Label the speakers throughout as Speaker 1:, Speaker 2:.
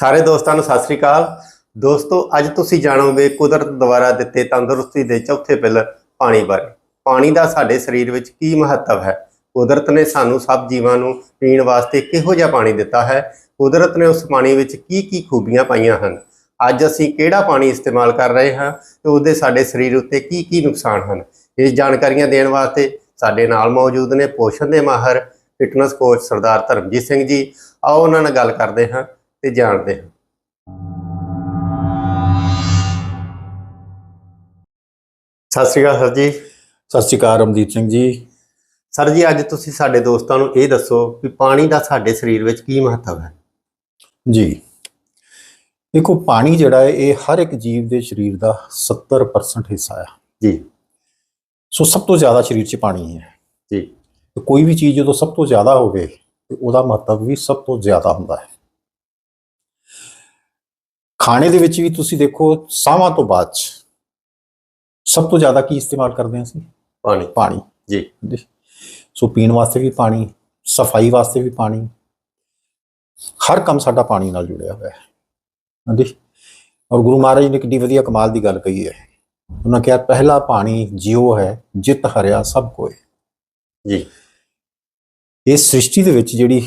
Speaker 1: ਸਾਰੇ ਦੋਸਤਾਂ ਨੂੰ ਸਤਿ ਸ੍ਰੀ ਅਕਾਲ। ਦੋਸਤੋ, ਅੱਜ ਤੁਸੀਂ ਜਾਣੋਗੇ ਕੁਦਰਤ ਦੁਆਰਾ ਦਿੱਤੇ ਤੰਦਰੁਸਤੀ ਦੇ ਚੌਥੇ ਪਿੱਲ ਪਾਣੀ ਬਾਰੇ। ਪਾਣੀ ਦਾ ਸਾਡੇ ਸਰੀਰ ਵਿੱਚ ਕੀ ਮਹੱਤਵ ਹੈ? ਕੁਦਰਤ ਨੇ ਸਾਨੂੰ ਸਭ ਜੀਵਾਂ ਨੂੰ ਪੀਣ ਵਾਸਤੇ ਕਿਹੋ ਜਿਹਾ ਪਾਣੀ ਦਿੱਤਾ ਹੈ? ਕੁਦਰਤ ਨੇ ਉਸ ਪਾਣੀ ਵਿੱਚ ਕੀ ਕੀ ਖੂਬੀਆਂ ਪਾਈਆਂ ਹਨ? ਅੱਜ ਅਸੀਂ ਕਿਹੜਾ ਪਾਣੀ ਇਸਤੇਮਾਲ ਕਰ ਰਹੇ ਹਾਂ ਤੇ ਉਹਦੇ ਸਾਡੇ ਸਰੀਰ ਉੱਤੇ ਕੀ ਕੀ ਨੁਕਸਾਨ ਹਨ? ਇਸ ਜਾਣਕਾਰੀਆਂ ਦੇਣ ਵਾਸਤੇ ਸਾਡੇ ਨਾਲ ਮੌਜੂਦ ਨੇ ਪੋਸ਼ਣ ਦੇ ਮਾਹਰ ਫਿਟਨੈਸ ਕੋਚ ਸਰਦਾਰ ਧਰਮਜੀਤ ਸਿੰਘ ਜੀ। ਆਓ ਉਹਨਾਂ ਨਾਲ ਗੱਲ ਕਰਦੇ ਹਾਂ। ਤੇ ਜਾਣਦੇ ਹਾਂ। ਸਤਿ ਸ਼੍ਰੀ ਅਕਾਲ ਸਰ ਜੀ।
Speaker 2: ਸਤਿ ਸ਼੍ਰੀ ਅਕਾਲ ਰਮਜੀਤ ਸਿੰਘ ਜੀ।
Speaker 1: ਸਰ ਜੀ ਅੱਜ ਤੁਸੀਂ ਸਾਡੇ ਦੋਸਤਾਂ ਨੂੰ ਇਹ ਦੱਸੋ ਕਿ ਪਾਣੀ ਦਾ ਸਾਡੇ ਸਰੀਰ ਵਿੱਚ ਕੀ ਮਹੱਤਵ ਹੈ?
Speaker 2: ਜੀ। ਦੇਖੋ ਪਾਣੀ ਜਿਹੜਾ ਹੈ ਇਹ ਹਰ ਇੱਕ ਜੀਵ ਦੇ ਸਰੀਰ ਦਾ 70% ਹਿੱਸਾ ਹੈ।
Speaker 1: ਜੀ।
Speaker 2: ਸੋ ਸਭ ਤੋਂ ਜ਼ਿਆਦਾ ਸਰੀਰ 'ਚ ਪਾਣੀ ਹੈ।
Speaker 1: ਜੀ।
Speaker 2: ਤੇ ਕੋਈ ਵੀ ਚੀਜ਼ ਜਦੋਂ ਸਭ ਤੋਂ ਜ਼ਿਆਦਾ ਹੋਵੇ ਤੇ ਉਹਦਾ ਮਹੱਤਵ ਵੀ ਸਭ ਤੋਂ ਜ਼ਿਆਦਾ ਹੁੰਦਾ ਹੈ। ਖਾਣੇ ਦੇ ਵਿੱਚ ਵੀ ਤੁਸੀਂ ਦੇਖੋ ਸਾਵਾਂ ਤੋਂ ਬਾਅਦ ਸਭ ਤੋਂ ਜ਼ਿਆਦਾ ਕੀ ਇਸਤੇਮਾਲ ਕਰਦੇ ਹਾਂ ਅਸੀਂ?
Speaker 1: ਪਾਣੀ।
Speaker 2: ਪਾਣੀ।
Speaker 1: ਜੀ।
Speaker 2: ਸੋ ਪੀਣ ਵਾਸਤੇ ਵੀ ਪਾਣੀ ਸਫ਼ਾਈ ਵਾਸਤੇ ਵੀ ਪਾਣੀ ਹਰ ਕੰਮ ਸਾਡਾ ਪਾਣੀ ਨਾਲ ਜੁੜਿਆ ਹੋਇਆ ਹੈ। ਹਾਂਜੀ ਔਰ ਗੁਰੂ ਮਹਾਰਾਜ ਨੇ ਕਿੰਨੀ ਵਧੀਆ ਕਮਾਲ ਦੀ ਗੱਲ ਕਹੀ ਹੈ। ਉਹਨਾਂ ਕਿਹਾ ਪਹਿਲਾ ਪਾਣੀ ਜਿਉ ਹੈ ਜਿਤ ਹਰਿਆ ਸਭ ਕੋਏ
Speaker 1: ਜੀ।
Speaker 2: ਇਸ ਸ੍ਰਿਸ਼ਟੀ ਦੇ ਵਿੱਚ ਜਿਹੜੀ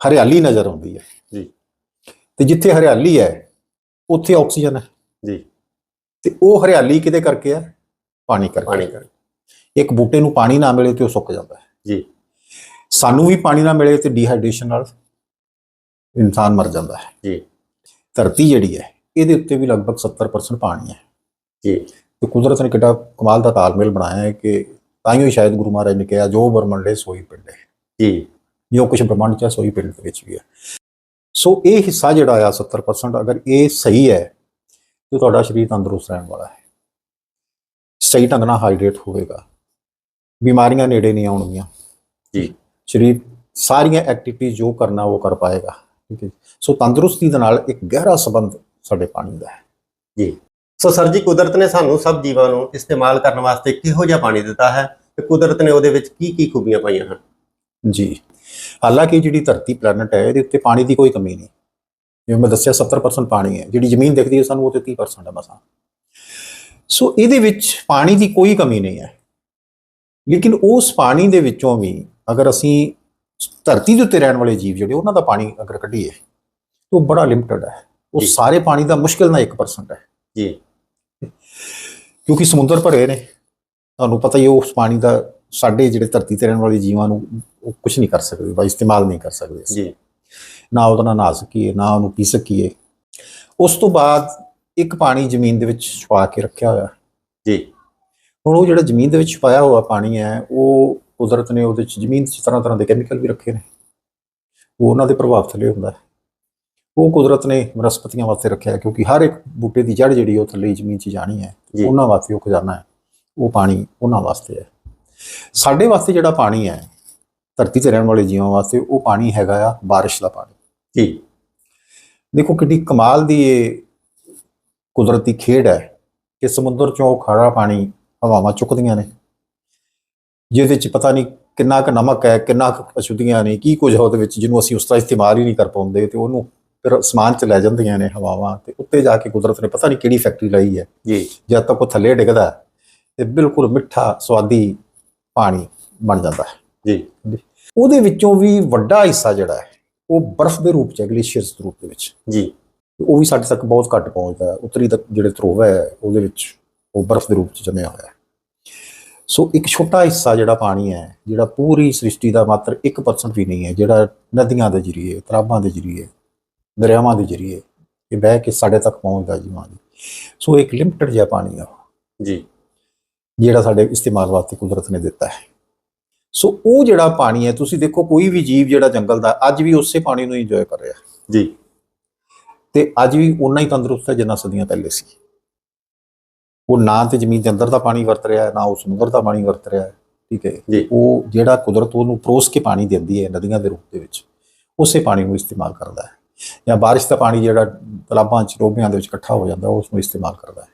Speaker 2: ਹਰਿਆਲੀ ਨਜ਼ਰ ਆਉਂਦੀ ਹੈ ਤੇ ਜਿੱਥੇ ਹਰਿਆਲੀ ਹੈ ਉੱਥੇ ਆਕਸੀਜਨ ਹੈ।
Speaker 1: ਜੀ।
Speaker 2: ਤੇ ਉਹ ਹਰਿਆਲੀ ਕਿਹਦੇ ਕਰਕੇ ਹੈ? ਪਾਣੀ ਕਰਕੇ।
Speaker 1: ਪਾਣੀ ਕਰ
Speaker 2: ਇੱਕ ਬੂਟੇ ਨੂੰ ਪਾਣੀ ਨਾ ਮਿਲੇ ਤੇ ਉਹ ਸੁੱਕ ਜਾਂਦਾ ਹੈ।
Speaker 1: ਜੀ।
Speaker 2: ਸਾਨੂੰ ਵੀ ਪਾਣੀ ਨਾ ਮਿਲੇ ਤੇ ਡੀਹਾਈਡਰੇਸ਼ਨ ਨਾਲ ਇਨਸਾਨ ਮਰ ਜਾਂਦਾ ਹੈ।
Speaker 1: ਜੀ।
Speaker 2: ਧਰਤੀ ਜਿਹੜੀ ਹੈ ਇਹਦੇ ਉੱਤੇ ਵੀ ਲਗਭਗ 70% ਪਾਣੀ ਹੈ।
Speaker 1: ਜੀ।
Speaker 2: ਤੇ ਕੁਦਰਤ ਨੇ ਕਿੱਡਾ ਕਮਾਲ ਦਾ ਤਾਲਮੇਲ ਬਣਾਇਆ ਹੈ ਕਿ ਤਾਂ ਹੀ ਸ਼ਾਇਦ ਗੁਰੂ ਮਹਾਰਾਜ ਨੇ ਕਿਹਾ ਜੋ ਬਰਮੰਡੇ ਸੋਈ ਪਿੰਡੇ
Speaker 1: ਜੀ।
Speaker 2: ਜੋ ਕੁਝ ਬ੍ਰਹਮੰਡ ਚ ਸੋਈ ਪਿੰਡ ਦੇ ਵਿੱਚ ਵੀ ਹੈ। ਸੋ ਇਹ ਹਿੱਸਾ ਜਿਹੜਾ ਆ 70% ਅਗਰ ਇਹ ਸਹੀ ਹੈ ਤੇ ਤੁਹਾਡਾ ਸਰੀਰ ਤੰਦਰੁਸਤ ਰਹਿਣ ਵਾਲਾ ਹੈ। ਸਹੀ ਢੰਗ ਨਾਲ ਹਾਈਡਰੇਟ ਹੋਵੇਗਾ। ਬਿਮਾਰੀਆਂ ਨੇੜੇ ਨਹੀਂ ਆਉਣਗੀਆਂ।
Speaker 1: ਜੀ।
Speaker 2: ਸਰੀਰ ਸਾਰੀਆਂ ਐਕਟੀਵਿਟੀ ਜੋ ਕਰਨਾ ਉਹ ਕਰ ਪਾਏਗਾ। ਠੀਕ ਹੈ ਜੀ। ਸੋ ਤੰਦਰੁਸਤੀ ਦੇ ਨਾਲ ਇੱਕ ਗਹਿਰਾ ਸੰਬੰਧ ਸਾਡੇ ਪਾਣੀ ਦਾ ਹੈ।
Speaker 1: ਜੀ। ਸੋ ਸਰ ਜੀ ਕੁਦਰਤ ਨੇ ਸਾਨੂੰ ਸਭ ਜੀਵਾਂ ਨੂੰ ਇਸਤੇਮਾਲ ਕਰਨ ਵਾਸਤੇ ਕਿਹੋ ਜਿਹਾ ਪਾਣੀ ਦਿੱਤਾ ਹੈ? ਤੇ ਕੁਦਰਤ ਨੇ ਉਹਦੇ ਵਿੱਚ ਕੀ ਕੀ ਖੂਬੀਆਂ ਪਾਈਆਂ ਹਨ?
Speaker 2: ਜੀ। ਹਾਲਾਂਕਿ ਜਿਹੜੀ ਧਰਤੀ ਪਲੈਨਟ ਹੈ ਇਹਦੇ ਉੱਤੇ ਪਾਣੀ ਦੀ ਕੋਈ ਕਮੀ ਨਹੀਂ। ਜਿਵੇਂ ਮੈਂ ਦੱਸਿਆ 70% ਪਾਣੀ ਹੈ। ਜਿਹੜੀ ਜ਼ਮੀਨ ਦਿਖਦੀ ਹੈ ਸਾਨੂੰ ਉਹ ਤੇ 30% ਹੈ ਮਸਾਂ। ਸੋ ਇਹਦੇ ਵਿੱਚ ਪਾਣੀ ਦੀ ਕੋਈ ਕਮੀ ਨਹੀਂ ਹੈ। ਲੇਕਿਨ ਉਸ ਪਾਣੀ ਦੇ ਵਿੱਚੋਂ ਵੀ ਅਗਰ ਅਸੀਂ ਧਰਤੀ ਦੇ ਉੱਤੇ ਰਹਿਣ ਵਾਲੇ ਜੀਵ ਜਿਹੜੇ ਉਹਨਾਂ ਦਾ ਪਾਣੀ ਅਗਰ ਕੱਢੀਏ ਤਾਂ ਉਹ ਬੜਾ ਲਿਮਟਿਡ ਹੈ। ਉਹ। ਸਾਰੇ ਪਾਣੀ ਦਾ ਮੁਸ਼ਕਿਲ ਨਾਲ 1% ਹੈ।
Speaker 1: ਜੀ।
Speaker 2: ਕਿਉਂਕਿ ਸਮੁੰਦਰ ਭਰੇ ਨੇ। ਤੁਹਾਨੂੰ ਪਤਾ ਹੀ ਹੈ ਉਸ ਪਾਣੀ ਦਾ ਸਾਡੇ ਜਿਹੜੇ ਧਰਤੀ ਤੇ ਰਹਿਣ ਵਾਲੇ ਜੀਵਾਂ ਨੂੰ ਉਹ ਕੁਝ ਨਹੀਂ ਕਰ ਸਕਦੇ ਬਾ ਇਸਤੇਮਾਲ ਨਹੀਂ ਕਰ ਸਕਦੇ।
Speaker 1: ਜੀ।
Speaker 2: ਨਾ ਉਹਦਾ ਨਹਾ ਸਕੀਏ ਨਾ ਉਹਨੂੰ ਪੀ ਸਕੀਏ। ਉਸ ਤੋਂ ਬਾਅਦ ਇੱਕ ਪਾਣੀ ਜ਼ਮੀਨ ਦੇ ਵਿੱਚ ਛੁਪਾ ਕੇ ਰੱਖਿਆ ਹੋਇਆ।
Speaker 1: ਜੀ।
Speaker 2: ਹੁਣ ਉਹ ਜਿਹੜਾ ਜ਼ਮੀਨ ਦੇ ਵਿੱਚ ਛੁਪਾਇਆ ਹੋਇਆ ਪਾਣੀ ਹੈ ਉਹ ਕੁਦਰਤ ਨੇ ਉਹਦੇ ਵਿੱਚ ਜ਼ਮੀਨ 'ਚ ਤਰ੍ਹਾਂ ਤਰ੍ਹਾਂ ਦੇ ਕੈਮੀਕਲ ਵੀ ਰੱਖੇ ਨੇ। ਉਹ ਉਹਨਾਂ ਦੇ ਪ੍ਰਭਾਵ ਥੱਲੇ ਹੁੰਦਾ ਹੈ। ਉਹ ਕੁਦਰਤ ਨੇ ਵਨਸਪਤੀਆਂ ਵਾਸਤੇ ਰੱਖਿਆ ਕਿਉਂਕਿ ਹਰ ਇੱਕ ਬੂਟੇ ਦੀ ਜੜ ਜਿਹੜੀ ਉਹ ਥੱਲੇ ਜ਼ਮੀਨ 'ਚ ਜਾਣੀ ਹੈ ਉਹਨਾਂ ਵਾਸਤੇ ਉਹ ਖਜ਼ਾਨਾ ਹੈ। ਉਹ ਪਾਣੀ ਉਹਨਾਂ ਵਾਸਤੇ ਹੈ। ਸਾਡੇ ਵਾਸਤੇ ਜਿਹੜਾ ਪਾਣੀ ਹੈ ਧਰਤੀ ਤੇ ਰਹਿਣ ਵਾਲੇ ਜੀਵਾਂ ਵਾਸਤੇ ਉਹ ਪਾਣੀ ਹੈਗਾ ਆ ਬਾਰਿਸ਼ ਦਾ ਪਾਣੀ।
Speaker 1: ਜੀ।
Speaker 2: ਦੇਖੋ ਕਿੰਨੀ ਕਮਾਲ ਦੀ ਇਹ ਕੁਦਰਤੀ ਖੇਡ ਹੈ ਕਿ ਸਮੁੰਦਰ ਚੋਂ ਖਾਰਾ ਪਾਣੀ ਹਵਾਵਾਂ ਚੁੱਕਦੀਆਂ ਨੇ। ਜਿਹਦੇ ਵਿੱਚ ਪਤਾ ਨਹੀਂ ਕਿੰਨਾ ਕੁ ਨਮਕ ਹੈ ਕਿੰਨਾ ਕੁ ਅਸ਼ੁੱਧੀਆਂ ਨੇ ਕੀ ਕੁਝ ਹੈ ਉਹਦੇ ਵਿੱਚ ਜਿਹਨੂੰ ਅਸੀਂ ਉਸ ਤਰ੍ਹਾਂ ਇਸਤੇਮਾਲ ਹੀ ਨਹੀਂ ਕਰ ਪਾਉਂਦੇ ਤੇ ਉਹਨੂੰ ਫਿਰ ਅਸਮਾਨ 'ਚ ਲੈ ਜਾਂਦੀਆਂ ਨੇ ਹਵਾਵਾਂ ਤੇ ਉੱਤੇ ਜਾ ਕੇ ਕੁਦਰਤ ਨੇ ਪਤਾ ਨਹੀਂ ਕਿਹੜੀ ਫੈਕਟਰੀ ਲਾਈ ਹੈ।
Speaker 1: ਜੀ।
Speaker 2: ਜਦ ਤੱਕ ਉਹ ਥੱਲੇ ਡਿੱਗਦਾ ਤੇ ਬਿਲਕੁਲ ਮਿੱਠਾ ਸਵਾਦੀ ਪਾਣੀ ਬਣ ਜਾਂਦਾ ਹੈ।
Speaker 1: ਜੀ।
Speaker 2: ਉਹਦੇ ਵਿੱਚੋਂ ਵੀ ਵੱਡਾ ਹਿੱਸਾ ਜਿਹੜਾ ਹੈ ਉਹ ਬਰਫ਼ ਦੇ ਰੂਪ ਚ ਗਲੇਸ਼ੀਅਰਸ ਦੇ ਰੂਪ ਦੇ ਵਿੱਚ।
Speaker 1: ਜੀ।
Speaker 2: ਉਹ ਵੀ ਸਾਡੇ ਤੱਕ ਬਹੁਤ ਘੱਟ ਪਹੁੰਚਦਾ ਹੈ। ਉੱਤਰੀ ਤੱਕ ਜਿਹੜੇ ਧਰੋਵ ਹੈ ਉਹਦੇ ਵਿੱਚ ਉਹ ਬਰਫ਼ ਦੇ ਰੂਪ ਚ ਜਮਿਆ ਹੋਇਆ ਹੈ। ਸੋ ਇੱਕ ਛੋਟਾ ਹਿੱਸਾ ਜਿਹੜਾ ਪਾਣੀ ਹੈ ਜਿਹੜਾ ਪੂਰੀ ਸ੍ਰਿਸ਼ਟੀ ਦਾ ਮਾਤਰ 1% ਵੀ ਨਹੀਂ ਹੈ ਜਿਹੜਾ ਨਦੀਆਂ ਦੇ ਜਰੀਏ ਤਲਾਬਾਂ ਦੇ ਜਰੀਏ ਦਰਿਆਵਾਂ ਦੇ ਜਰੀਏ ਇਹ ਬਹਿ ਕੇ ਸਾਡੇ ਤੱਕ ਪਹੁੰਚਦਾ ਜੀਵਾਂ ਦੀ ਸੋ ਇੱਕ ਲਿਮਟਿਡ ਜਿਹਾ ਪਾਣੀ ਆ
Speaker 1: ਜੀ।
Speaker 2: ਜਿਹੜਾ ਸਾਡੇ ਇਸਤੇਮਾਲ ਵਾਸਤੇ ਕੁਦਰਤ ਨੇ ਦਿੱਤਾ ਹੈ। ਸੋ ਉਹ ਜਿਹੜਾ ਪਾਣੀ ਹੈ ਤੁਸੀਂ ਦੇਖੋ ਕੋਈ ਵੀ ਜੀਵ ਜਿਹੜਾ ਜੰਗਲ ਦਾ ਅੱਜ ਵੀ ਉਸੇ ਪਾਣੀ ਨੂੰ ਇੰਜੋਏ ਕਰ ਰਿਹਾ
Speaker 1: ਜੀ।
Speaker 2: ਤੇ ਅੱਜ ਵੀ ਉਨਾ ਹੀ ਤੰਦਰੁਸਤ ਹੈ ਜਿੰਨਾ ਸਦੀਆਂ ਪਹਿਲੇ ਸੀ। ਉਹ ਨਾ ਤੇ ਜ਼ਮੀਨ ਦੇ ਅੰਦਰ ਦਾ ਪਾਣੀ ਵਰਤ ਰਿਹਾ ਹੈ ਨਾ ਉਹ ਸਮੁੰਦਰ ਦਾ ਪਾਣੀ ਵਰਤ ਰਿਹਾ ਹੈ ਠੀਕ ਹੈ?
Speaker 1: ਜੀ।
Speaker 2: ਉਹ ਜਿਹੜਾ ਕੁਦਰਤ ਉਹਨੂੰ ਪਰੋਸ ਕੇ ਪਾਣੀ ਦਿੰਦੀ ਹੈ ਨਦੀਆਂ ਦੇ ਰੂਪ ਦੇ ਵਿੱਚ ਉਸੇ ਪਾਣੀ ਨੂੰ ਇਸਤੇਮਾਲ ਕਰਦਾ ਹੈ। ਜਾਂ ਬਾਰਿਸ਼ ਦਾ ਪਾਣੀ ਜਿਹੜਾ ਤਲਾਬਾਂ ਚ ਰੋਬਿਆਂ ਦੇ ਵਿੱਚ ਇਕੱਠਾ ਹੋ ਜਾਂਦਾ ਉਸ ਨੂੰ ਇਸਤੇਮਾਲ ਕਰਦਾ ਹੈ।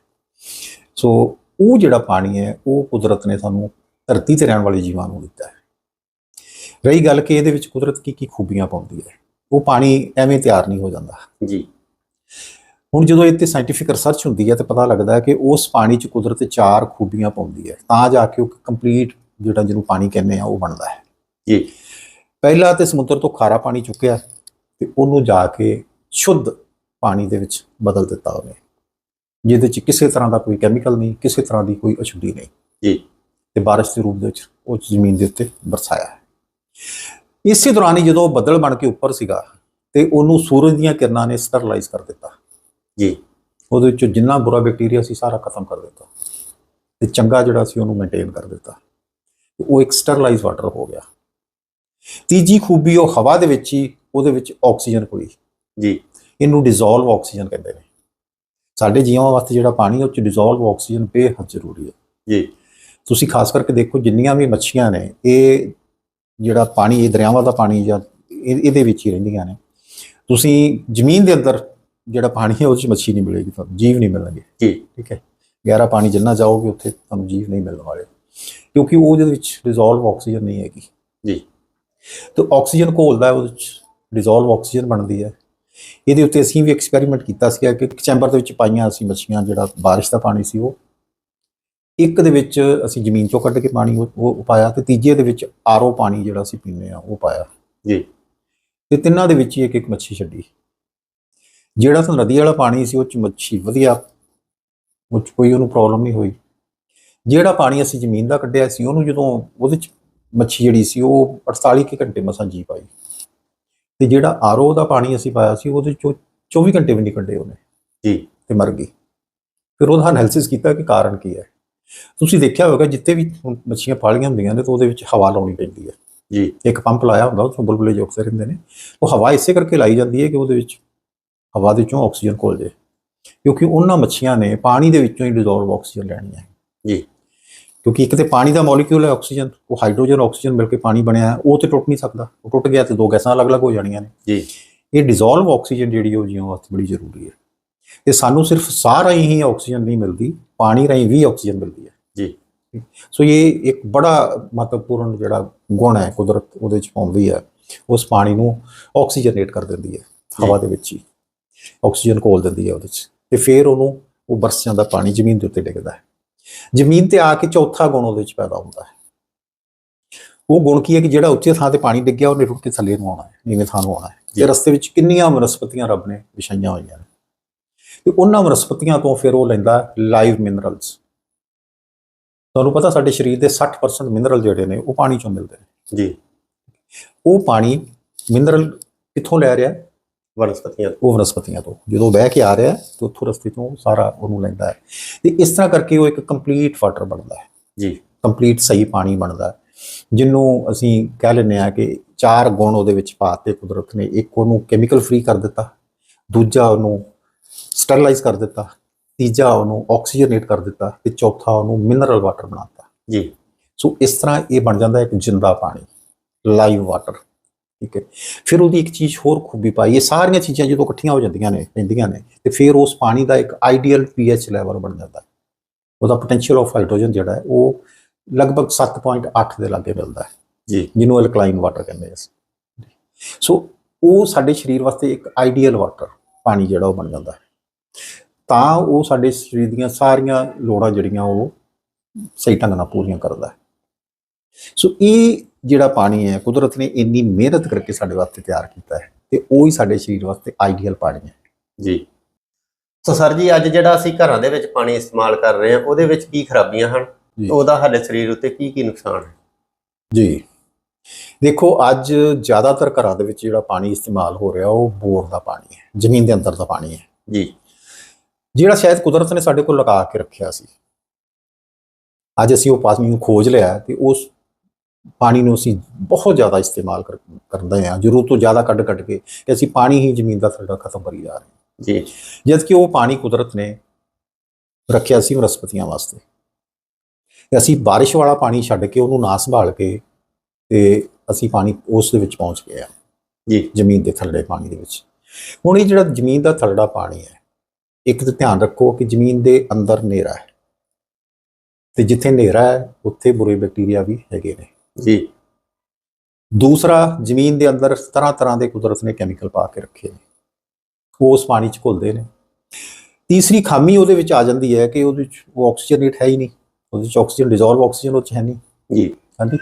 Speaker 2: ਸੋ ਉਹ ਜਿਹੜਾ ਪਾਣੀ ਹੈ ਉਹ ਕੁਦਰਤ ਨੇ ਸਾਨੂੰ ਧਰਤੀ ਤੇ ਰਹਿਣ ਵਾਲੇ ਜੀਵਾਂ ਨੂੰ ਦਿੱਤਾ ਹੈ। ਰਹੀ ਗੱਲ ਕਿ ਇਹਦੇ ਵਿੱਚ ਕੁਦਰਤ ਕੀ ਕੀ ਖੂਬੀਆਂ ਪਾਉਂਦੀ ਹੈ ਉਹ ਪਾਣੀ ਐਵੇਂ ਤਿਆਰ ਨਹੀਂ ਹੋ ਜਾਂਦਾ।
Speaker 1: ਜੀ।
Speaker 2: ਹੁਣ ਜਦੋਂ ਇਹ ਤੇ ਸਾਇੰਟੀਫਿਕ ਰਿਸਰਚ ਹੁੰਦੀ ਹੈ ਤੇ ਪਤਾ ਲੱਗਦਾ ਹੈ ਕਿ ਉਸ ਪਾਣੀ 'ਚ ਕੁਦਰਤ ਚਾਰ ਖੂਬੀਆਂ ਪਾਉਂਦੀ ਹੈ ਤਾਂ ਜਾ ਕੇ ਉਹ ਕੰਪਲੀਟ ਜਿਹੜਾ ਜਿਹਨੂੰ ਪਾਣੀ ਕਹਿੰਦੇ ਆ ਉਹ ਬਣਦਾ ਹੈ।
Speaker 1: ਜੀ।
Speaker 2: ਪਹਿਲਾ ਤੇ ਸਮੁੰਦਰ ਤੋਂ ਖਾਰਾ ਪਾਣੀ ਚੁੱਕਿਆ ਤੇ ਉਹਨੂੰ ਜਾ ਕੇ ਸ਼ੁੱਧ ਪਾਣੀ ਦੇ ਵਿੱਚ ਬਦਲ ਦਿੱਤਾ ਉਹਨੇ। ਜਿਹਦੇ 'ਚ ਕਿਸੇ ਤਰ੍ਹਾਂ ਦਾ ਕੋਈ ਕੈਮੀਕਲ ਨਹੀਂ ਕਿਸੇ ਤਰ੍ਹਾਂ ਦੀ ਕੋਈ ਅਸ਼ੁੱਧੀ ਨਹੀਂ।
Speaker 1: ਜੀ।
Speaker 2: ਤੇ ਬਾਰਿਸ਼ ਦੇ ਰੂਪ ਦੇ ਵਿੱਚ ਉਹ ਜ਼ਮੀਨ ਦੇ ਉੱਤੇ ਵਰਸਾਇਆ ਹੈ। ਇਸੇ ਦੌਰਾਨ ਹੀ ਜਦੋਂ ਬੱਦਲ ਬਣ ਕੇ ਉੱਪਰ ਸੀਗਾ ਤੇ ਉਹਨੂੰ ਸੂਰਜ ਦੀਆਂ ਕਿਰਨਾਂ ਨੇ ਸਟਰਲਾਈਜ਼ ਕਰ ਦਿੱਤਾ।
Speaker 1: ਜੀ।
Speaker 2: ਉਹਦੇ ਵਿੱਚੋਂ ਜਿੰਨਾ ਬੁਰਾ ਬੈਕਟੀਰੀਆ ਸੀ ਸਾਰਾ ਖਤਮ ਕਰ ਦਿੱਤਾ। ਤੇ ਚੰਗਾ ਜਿਹੜਾ ਸੀ ਉਹਨੂੰ ਮੇਨਟੇਨ ਕਰ ਦਿੱਤਾ। ਉਹ ਇੱਕ ਸਟਰਲਾਈਜ਼ ਵਾਟਰ ਹੋ ਗਿਆ। ਤੀਜੀ ਖੂਬੀ ਉਹ ਹਵਾ ਦੇ ਵਿੱਚ ਹੀ ਉਹਦੇ ਵਿੱਚ ਆਕਸੀਜਨ ਹੋਈ।
Speaker 1: ਜੀ।
Speaker 2: ਇਹਨੂੰ ਡਿਸੋਲਵ ਆਕਸੀਜਨ ਕਹਿੰਦੇ ਨੇ। ਸਾਡੇ ਜੀਵਾਂ ਵਾਸਤੇ ਜਿਹੜਾ ਪਾਣੀ ਉਹ ਚ ਡਿਸੋਲਵ ਆਕਸੀਜਨ ਬੇਹੱਦ ਜ਼ਰੂਰੀ ਹੈ।
Speaker 1: ਜੀ।
Speaker 2: ਤੁਸੀਂ ਖਾਸ ਕਰਕੇ ਦੇਖੋ ਜਿੰਨੀਆਂ ਵੀ ਮੱਛੀਆਂ ਨੇ ਇਹ ਜਿਹੜਾ ਪਾਣੀ ਇਹ ਦਰਿਆਵਾਂ ਦਾ ਪਾਣੀ ਜਾਂ ਇਹ- ਇਹਦੇ ਵਿੱਚ ਹੀ ਰਹਿੰਦੀਆਂ ਨੇ। ਤੁਸੀਂ ਜ਼ਮੀਨ ਦੇ ਅੰਦਰ ਜਿਹੜਾ ਪਾਣੀ ਹੈ ਉਹਦੇ 'ਚ ਮੱਛੀ ਨਹੀਂ ਮਿਲੇਗੀ ਤੁਹਾਨੂੰ ਜੀਵ ਨਹੀਂ ਮਿਲਣਗੇ।
Speaker 1: ਜੀ।
Speaker 2: ਠੀਕ ਹੈ। ਗਹਿਰਾ ਪਾਣੀ ਜਿੰਨਾ ਜਾਓਗੇ ਉੱਥੇ ਤੁਹਾਨੂੰ ਜੀਵ ਨਹੀਂ ਮਿਲਣ ਵਾਲੇ। ਕਿਉਂਕਿ ਉਹਦੇ ਵਿੱਚ ਡਿਸੋਲਵ ਆਕਸੀਜਨ ਨਹੀਂ ਹੈਗੀ।
Speaker 1: ਜੀ।
Speaker 2: ਤੇ ਆਕਸੀਜਨ ਘੋਲਦਾ ਹੈ ਉਹਦੇ ਵਿੱਚ ਡਿਸੋਲਵ ਆਕਸੀਜਨ ਬਣਦੀ ਹੈ। ਇਹਦੇ ਉੱਤੇ ਅਸੀਂ ਵੀ ਐਕਸਪੈਰੀਮੈਂਟ ਕੀਤਾ ਸੀ ਕਿ ਇੱਕ ਚੈਂਬਰ ਦੇ ਵਿੱਚ ਪਾਈਆਂ ਅਸੀਂ ਮੱਛੀਆਂ ਜਿਹੜਾ ਬਾਰਿਸ਼ ਦਾ ਪਾਣੀ ਸੀ ਉਹ। ਇੱਕ ਦੇ ਵਿੱਚ ਅਸੀਂ ਜ਼ਮੀਨ ਚੋਂ ਕੱਢ ਕੇ ਪਾਣੀ ਉਹ ਪਾਇਆ ਤੇ ਤੀਜੇ ਦੇ ਵਿੱਚ ਆਰਓ ਪਾਣੀ ਜਿਹੜਾ ਅਸੀਂ ਪੀਂਦੇ ਆ ਉਹ ਪਾਇਆ।
Speaker 1: ਜੀ।
Speaker 2: ਤੇ ਤਿੰਨਾਂ ਦੇ ਵਿੱਚ ਹੀ ਇੱਕ ਇੱਕ ਮੱਛੀ ਛੱਡੀ। ਜਿਹੜਾ ਤਾਂ ਨਦੀ ਵਾਲਾ ਪਾਣੀ ਸੀ ਉਹ ਚ ਮੱਛੀ ਵਧੀਆ ਉਹ 'ਚ ਕੋਈ ਉਹਨੂੰ ਪ੍ਰੋਬਲਮ ਨਹੀਂ ਹੋਈ। ਜਿਹੜਾ ਪਾਣੀ ਅਸੀਂ ਜ਼ਮੀਨ ਦਾ ਕੱਢਿਆ ਸੀ ਉਹਨੂੰ ਜਦੋਂ ਉਹਦੇ ਚ ਮੱਛੀ ਜਿਹੜੀ ਸੀ ਉਹ 48 ਕੁ ਘੰਟੇ ਮਸਾਂ ਜੀ ਪਾਈ। ਤੇ ਜਿਹੜਾ ਆਰਓ ਦਾ ਪਾਣੀ ਅਸੀਂ ਪਾਇਆ ਸੀ ਉਹਦੇ ਚੋਂ 24 ਘੰਟੇ ਵੀ ਨਹੀਂ ਕੱਢੇ ਉਹਨੇ।
Speaker 1: ਜੀ।
Speaker 2: ਤੇ ਮਰ ਗਈ। ਫਿਰ ਉਹਦਾ ਐਨਾਲਿਸਿਸ ਕੀਤਾ ਕਿ ਕਾਰਨ ਕੀ ਹੈ। ਤੁਸੀਂ ਦੇਖਿਆ ਹੋਵੇਗਾ ਜਿੱਥੇ ਵੀ ਮੱਛੀਆਂ ਪਾਲੀਆਂ ਹੁੰਦੀਆਂ ਨੇ ਤਾਂ ਉਹਦੇ ਵਿੱਚ ਹਵਾ ਲਾਉਣੀ ਪੈਂਦੀ ਹੈ।
Speaker 1: ਜੀ।
Speaker 2: ਇੱਕ ਪੰਪ ਲਾਇਆ ਹੁੰਦਾ ਉਸ ਤੋਂ ਬੁਲਬੁਲੇ ਜੋਕਸੇ ਰਹਿੰਦੇ ਨੇ। ਉਹ ਹਵਾ ਇਸੇ ਕਰਕੇ ਲਾਈ ਜਾਂਦੀ ਹੈ ਕਿ ਉਹਦੇ ਵਿੱਚ ਹਵਾ ਦੇ ਵਿੱਚੋਂ ਆਕਸੀਜਨ ਘੁਲ ਜੇ ਕਿਉਂਕਿ ਉਹਨਾਂ ਮੱਛੀਆਂ ਨੇ ਪਾਣੀ ਦੇ ਵਿੱਚੋਂ ਹੀ ਡਿਸੋਲਵ ਆਕਸੀਜਨ ਲੈਣੀ ਹੈ।
Speaker 1: ਜੀ।
Speaker 2: ਕਿਉਂਕਿ ਇੱਕ ਤੇ ਪਾਣੀ ਦਾ ਮੋਲੀਕਿਊਲ ਹੈ ਆਕਸੀਜਨ ਉਹ ਹਾਈਡਰੋਜਨ ਆਕਸੀਜਨ ਮਿਲ ਕੇ ਪਾਣੀ ਬਣਿਆ ਹੈ ਉਹ ਤੇ ਟੁੱਟ ਨਹੀਂ ਸਕਦਾ ਉਹ ਟੁੱਟ ਗਿਆ ਤੇ ਦੋ ਗੈਸਾਂ ਅਲੱਗ-ਅਲੱਗ ਹੋ ਜਾਣੀਆਂ ਨੇ।
Speaker 1: ਜੀ।
Speaker 2: ਇਹ ਡਿਸੋਲਵ ਆਕਸੀਜਨ ਜਿਹੜੀ ਉਹ ਜੀਵਾਂ ਵਾਸਤੇ ਬੜੀ ਜ਼ਰੂਰੀ ਹੈ। ਤੇ ਸਾਨੂੰ ਸਿਰਫ ਸਾਹ ਰਾਹੀਂ ਹੀ ਆਕਸੀਜਨ ਨਹੀਂ ਮਿਲਦੀ ਪਾਣੀ ਰਾਹੀਂ ਵੀ ਆਕਸੀਜਨ ਮਿਲਦੀ ਹੈ।
Speaker 1: ਜੀ।
Speaker 2: ਸੋ ਇਹ ਇੱਕ ਬੜਾ ਮਹੱਤਵਪੂਰਨ ਜਿਹੜਾ ਗੁਣ ਹੈ ਕੁਦਰਤ ਉਹਦੇ ਚ ਪਾਉਂਦੀ ਹੈ ਉਸ ਪਾਣੀ ਨੂੰ ਆਕਸੀਜਨੇਟ ਕਰ ਦਿੰਦੀ ਹੈ ਹਵਾ ਦੇ ਵਿੱਚ ਹੀ। ਆਕਸੀਜਨ ਘੋਲ ਦਿੰਦੀ ਹੈ ਉਹਦੇ ਚ ਤੇ ਫਿਰ ਉਹਨੂੰ ਉਹ ਬਰਸ ਜਾਂਦਾ ਪਾਣੀ ਜ਼ਮੀਨ ਦੇ ਉੱਤੇ ਡਿੱਗਦਾ ਹੈ। ਜ਼ਮੀਨ ਤੇ ਆ ਕੇ ਚੌਥਾ ਗੁਣ ਉਹਦੇ ਚ ਪੈਦਾ ਹੁੰਦਾ ਹੈ। ਉਹ ਗੁਣ ਕੀ ਹੈ ਕਿ ਜਿਹੜਾ ਉੱਚੇ ਥਾਂ ਤੇ ਪਾਣੀ ਡਿੱਗਿਆ ਉਹਨੇ ਰੁਕ ਕੇ ਥੱਲੇ ਨੂੰ ਆਉਣਾ ਹੈ ਨੀਵੇਂ ਥਾਂ ਨੂੰ ਆਉਣਾ ਹੈ। ਤੇ ਰਸਤੇ ਵਿੱਚ ਕਿੰਨੀਆਂ ਵਨਸਪਤੀਆਂ ਰੱਬ ਨੇ ਵਿਛਾਈਆਂ ਹੋਈਆਂ ਨੇ ਤੇ ਉਹਨਾਂ ਵਨਸਪਤੀਆਂ ਤੋਂ ਫਿਰ ਉਹ ਲੈਂਦਾ ਲਾਈਵ ਮਿਨਰਲਸ ਤੁਹਾਨੂੰ ਪਤਾ ਸਾਡੇ ਸਰੀਰ ਦੇ 60% ਮਿਨਰਲ ਜਿਹੜੇ ਨੇ ਉਹ ਪਾਣੀ ਚੋਂ ਮਿਲਦੇ ਨੇ।
Speaker 1: ਜੀ।
Speaker 2: ਉਹ ਪਾਣੀ ਮਿਨਰਲ ਕਿੱਥੋਂ ਲੈ ਰਿਹਾ?
Speaker 1: ਵਨਸਪਤੀਆਂ
Speaker 2: ਉਹ ਵਨਸਪਤੀਆਂ ਤੋਂ। ਜਦੋਂ ਵਹਿ ਕੇ ਆ ਰਿਹਾ ਤੇ ਉੱਥੋਂ ਰਸਤੇ ਤੋਂ ਸਾਰਾ ਉਹਨੂੰ ਲੈਂਦਾ ਹੈ। ਤੇ ਇਸ ਤਰ੍ਹਾਂ ਕਰਕੇ ਉਹ ਇੱਕ ਕੰਪਲੀਟ ਵਾਟਰ ਬਣਦਾ ਹੈ।
Speaker 1: ਜੀ।
Speaker 2: ਕੰਪਲੀਟ ਸਹੀ ਪਾਣੀ ਬਣਦਾ ਜਿਹਨੂੰ ਅਸੀਂ ਕਹਿ ਲੈਂਦੇ ਆ ਕਿ ਚਾਰ ਗੁਣ ਉਹਦੇ ਵਿੱਚ ਪਾਤੇ ਕੁਦਰਤ ਨੇ। ਇੱਕ ਉਹਨੂੰ ਕੈਮੀਕਲ ਫ੍ਰੀ ਕਰ ਦਿੱਤਾ ਦੂਜਾ ਉਹਨੂੰ ਸਟਰਲਾਈਜ਼ ਕਰ ਦਿੱਤਾ ਤੀਜਾ ਉਹਨੂੰ ਆਕਸੀਜਨੇਟ ਕਰ ਦਿੱਤਾ ਤੇ ਚੌਥਾ ਉਹਨੂੰ ਮਿਨਰਲ ਵਾਟਰ ਬਣਾਤਾ
Speaker 1: ਜੀ।
Speaker 2: ਸੋ ਇਸ ਤਰ੍ਹਾਂ ਇਹ ਬਣ ਜਾਂਦਾ ਇੱਕ ਜਿੰਦਾ ਪਾਣੀ ਲਾਈਵ ਵਾਟਰ ਠੀਕ ਹੈ। ਫਿਰ ਉਹਦੀ ਇੱਕ ਚੀਜ਼ ਹੋਰ ਖੂਬੀ ਪਾਈ ਇਹ ਸਾਰੀਆਂ ਚੀਜ਼ਾਂ ਜਦੋਂ ਇਕੱਠੀਆਂ ਹੋ ਜਾਂਦੀਆਂ ਨੇ ਪੈਂਦੀਆਂ ਨੇ ਤੇ ਫਿਰ ਉਸ ਪਾਣੀ ਦਾ ਇੱਕ ਆਈਡੀਅਲ ਪੀਐਚ ਲੈਵਲ ਬਣ ਜਾਂਦਾ। ਹੈ ਉਹਦਾ ਪੋਟੈਂਸ਼ੀਅਲ ਆਫ ਹਾਈਡਰੋਜਨ ਜਿਹੜਾ ਹੈ ਉਹ ਲਗਭਗ 7.8 ਦੇ ਲਾਗੇ ਮਿਲਦਾ ਹੈ।
Speaker 1: ਜੀ।
Speaker 2: ਜਿਹਨੂੰ ਐਲਕਲਾਈਨ ਵਾਟਰ ਕਹਿੰਦੇ ਅਸੀਂ ਸੋ ਉਹ ਸਾਡੇ ਸਰੀਰ ਵਾਸਤੇ ਇੱਕ ਆਈਡੀਅਲ ਵਾਟਰ ਪਾਣੀ ਜਿਹੜਾ ਉਹ ਬਣ ਜਾਂਦਾ ਹੈ। ਤਾਂ ਉਹ ਸਾਡੇ ਸਰੀਰ ਦੀਆਂ ਸਾਰੀਆਂ ਲੋੜਾਂ ਜਿਹੜੀਆਂ ਉਹ ਸਹੀ ਢੰਗ ਨਾਲ ਪੂਰੀਆਂ ਕਰਦਾ ਹੈ। ਸੋ ਇਹ ਜਿਹੜਾ ਪਾਣੀ ਹੈ ਕੁਦਰਤ ਨੇ ਇੰਨੀ ਮਿਹਨਤ ਕਰਕੇ ਸਾਡੇ ਵਾਸਤੇ ਤਿਆਰ ਕੀਤਾ ਹੈ ਤੇ ਉਹ ਹੀ ਸਾਡੇ ਸਰੀਰ ਵਾਸਤੇ ਆਈਡੀਅਲ ਪਾਣੀ ਹੈ।
Speaker 1: ਜੀ। ਸੋ ਸਰ ਜੀ ਅੱਜ ਜਿਹੜਾ ਅਸੀਂ ਘਰਾਂ ਦੇ ਵਿੱਚ ਪਾਣੀ ਇਸਤੇਮਾਲ ਕਰ ਰਹੇ ਹਾਂ ਉਹਦੇ ਵਿੱਚ ਕੀ ਖਰਾਬੀਆਂ ਹਨ। ਉਹਦਾ ਸਾਡੇ ਸਰੀਰ ਉੱਤੇ ਕੀ ਕੀ ਨੁਕਸਾਨ ਹੈ?
Speaker 2: ਜੀ। ਦੇਖੋ ਅੱਜ ਜ਼ਿਆਦਾਤਰ ਘਰਾਂ ਦੇ ਵਿੱਚ ਜਿਹੜਾ ਪਾਣੀ ਇਸਤੇਮਾਲ ਹੋ ਰਿਹਾ ਉਹ ਬੋਰ ਦਾ ਪਾਣੀ ਹੈ ਜ਼ਮੀਨ ਦੇ ਅੰਦਰ ਦਾ ਪਾਣੀ ਹੈ।
Speaker 1: ਜੀ।
Speaker 2: ਜਿਹੜਾ ਸ਼ਾਇਦ ਕੁਦਰਤ ਨੇ ਸਾਡੇ ਕੋਲ ਲਗਾ ਕੇ ਰੱਖਿਆ ਸੀ। ਅੱਜ ਅਸੀਂ ਉਹ ਪਾਣੀ ਨੂੰ ਖੋਜ ਲਿਆ ਤੇ ਉਸ ਪਾਣੀ ਨੂੰ ਅਸੀਂ ਬਹੁਤ ਜ਼ਿਆਦਾ ਇਸਤੇਮਾਲ ਕਰ- ਕਰਦੇ ਹਾਂ ਜ਼ਰੂਰਤ ਤੋਂ ਜ਼ਿਆਦਾ ਕੱਢ ਕੱਢ ਕੇ ਤੇ ਅਸੀਂ ਪਾਣੀ ਹੀ ਜ਼ਮੀਨ ਦਾ ਥੱਲੇ ਖਤਮ ਕਰੀ ਜਾ ਰਹੇ ਹਾਂ।
Speaker 1: ਜੀ।
Speaker 2: ਜਦ ਕਿ ਉਹ ਪਾਣੀ ਕੁਦਰਤ ਨੇ ਰੱਖਿਆ ਸੀ ਵਨਸਪਤੀਆਂ ਵਾਸਤੇ। ਤੇ ਅਸੀਂ ਬਾਰਿਸ਼ ਵਾਲਾ ਪਾਣੀ ਛੱਡ ਕੇ ਉਹਨੂੰ ਨਾ ਸੰਭਾਲ ਕੇ ਤੇ ਅਸੀਂ ਪਾਣੀ ਉਸ ਦੇ ਵਿੱਚ ਪਹੁੰਚ ਗਏ ਆ
Speaker 1: ਜੀ।
Speaker 2: ਜ਼ਮੀਨ ਦੇ ਥੱਲੇ ਪਾਣੀ ਦੇ ਵਿੱਚ। ਹੁਣ ਇਹ ਜਿਹੜਾ ਜ਼ਮੀਨ ਦਾ ਥੱਲੜਾ ਪਾਣੀ ਹੈ ਇੱਕ ਤਾਂ ਧਿਆਨ ਰੱਖੋ ਕਿ ਜ਼ਮੀਨ ਦੇ ਅੰਦਰ ਹਨੇਰਾ ਹੈ। ਤੇ ਜਿੱਥੇ ਹਨੇਰਾ ਹੈ ਉੱਥੇ ਬੁਰੇ ਬੈਕਟੀਰੀਆ ਵੀ ਹੈਗੇ ਨੇ।
Speaker 1: ਜੀ।
Speaker 2: ਦੂਸਰਾ ਜ਼ਮੀਨ ਦੇ ਅੰਦਰ ਤਰ੍ਹਾਂ ਤਰ੍ਹਾਂ ਦੇ ਕੁਦਰਤ ਨੇ ਕੈਮੀਕਲ ਪਾ ਕੇ ਰੱਖੇ ਨੇ। ਉਹ ਉਸ ਪਾਣੀ 'ਚ ਘੁਲਦੇ ਨੇ। ਤੀਸਰੀ ਖਾਮੀ ਉਹਦੇ ਵਿੱਚ ਆ ਜਾਂਦੀ ਹੈ ਕਿ ਉਹਦੇ ਵਿੱਚ ਉਹ ਆਕਸੀਜਨੇਟ ਹੈ ਹੀ ਨਹੀਂ। ਉਹਦੇ ਵਿੱਚ ਆਕਸੀਜਨ ਡਿਸੋਲਵ ਆਕਸੀਜਨ ਉਹ 'ਚ ਹੈ ਨਹੀਂ।
Speaker 1: ਜੀ।
Speaker 2: ਹਾਂਜੀ।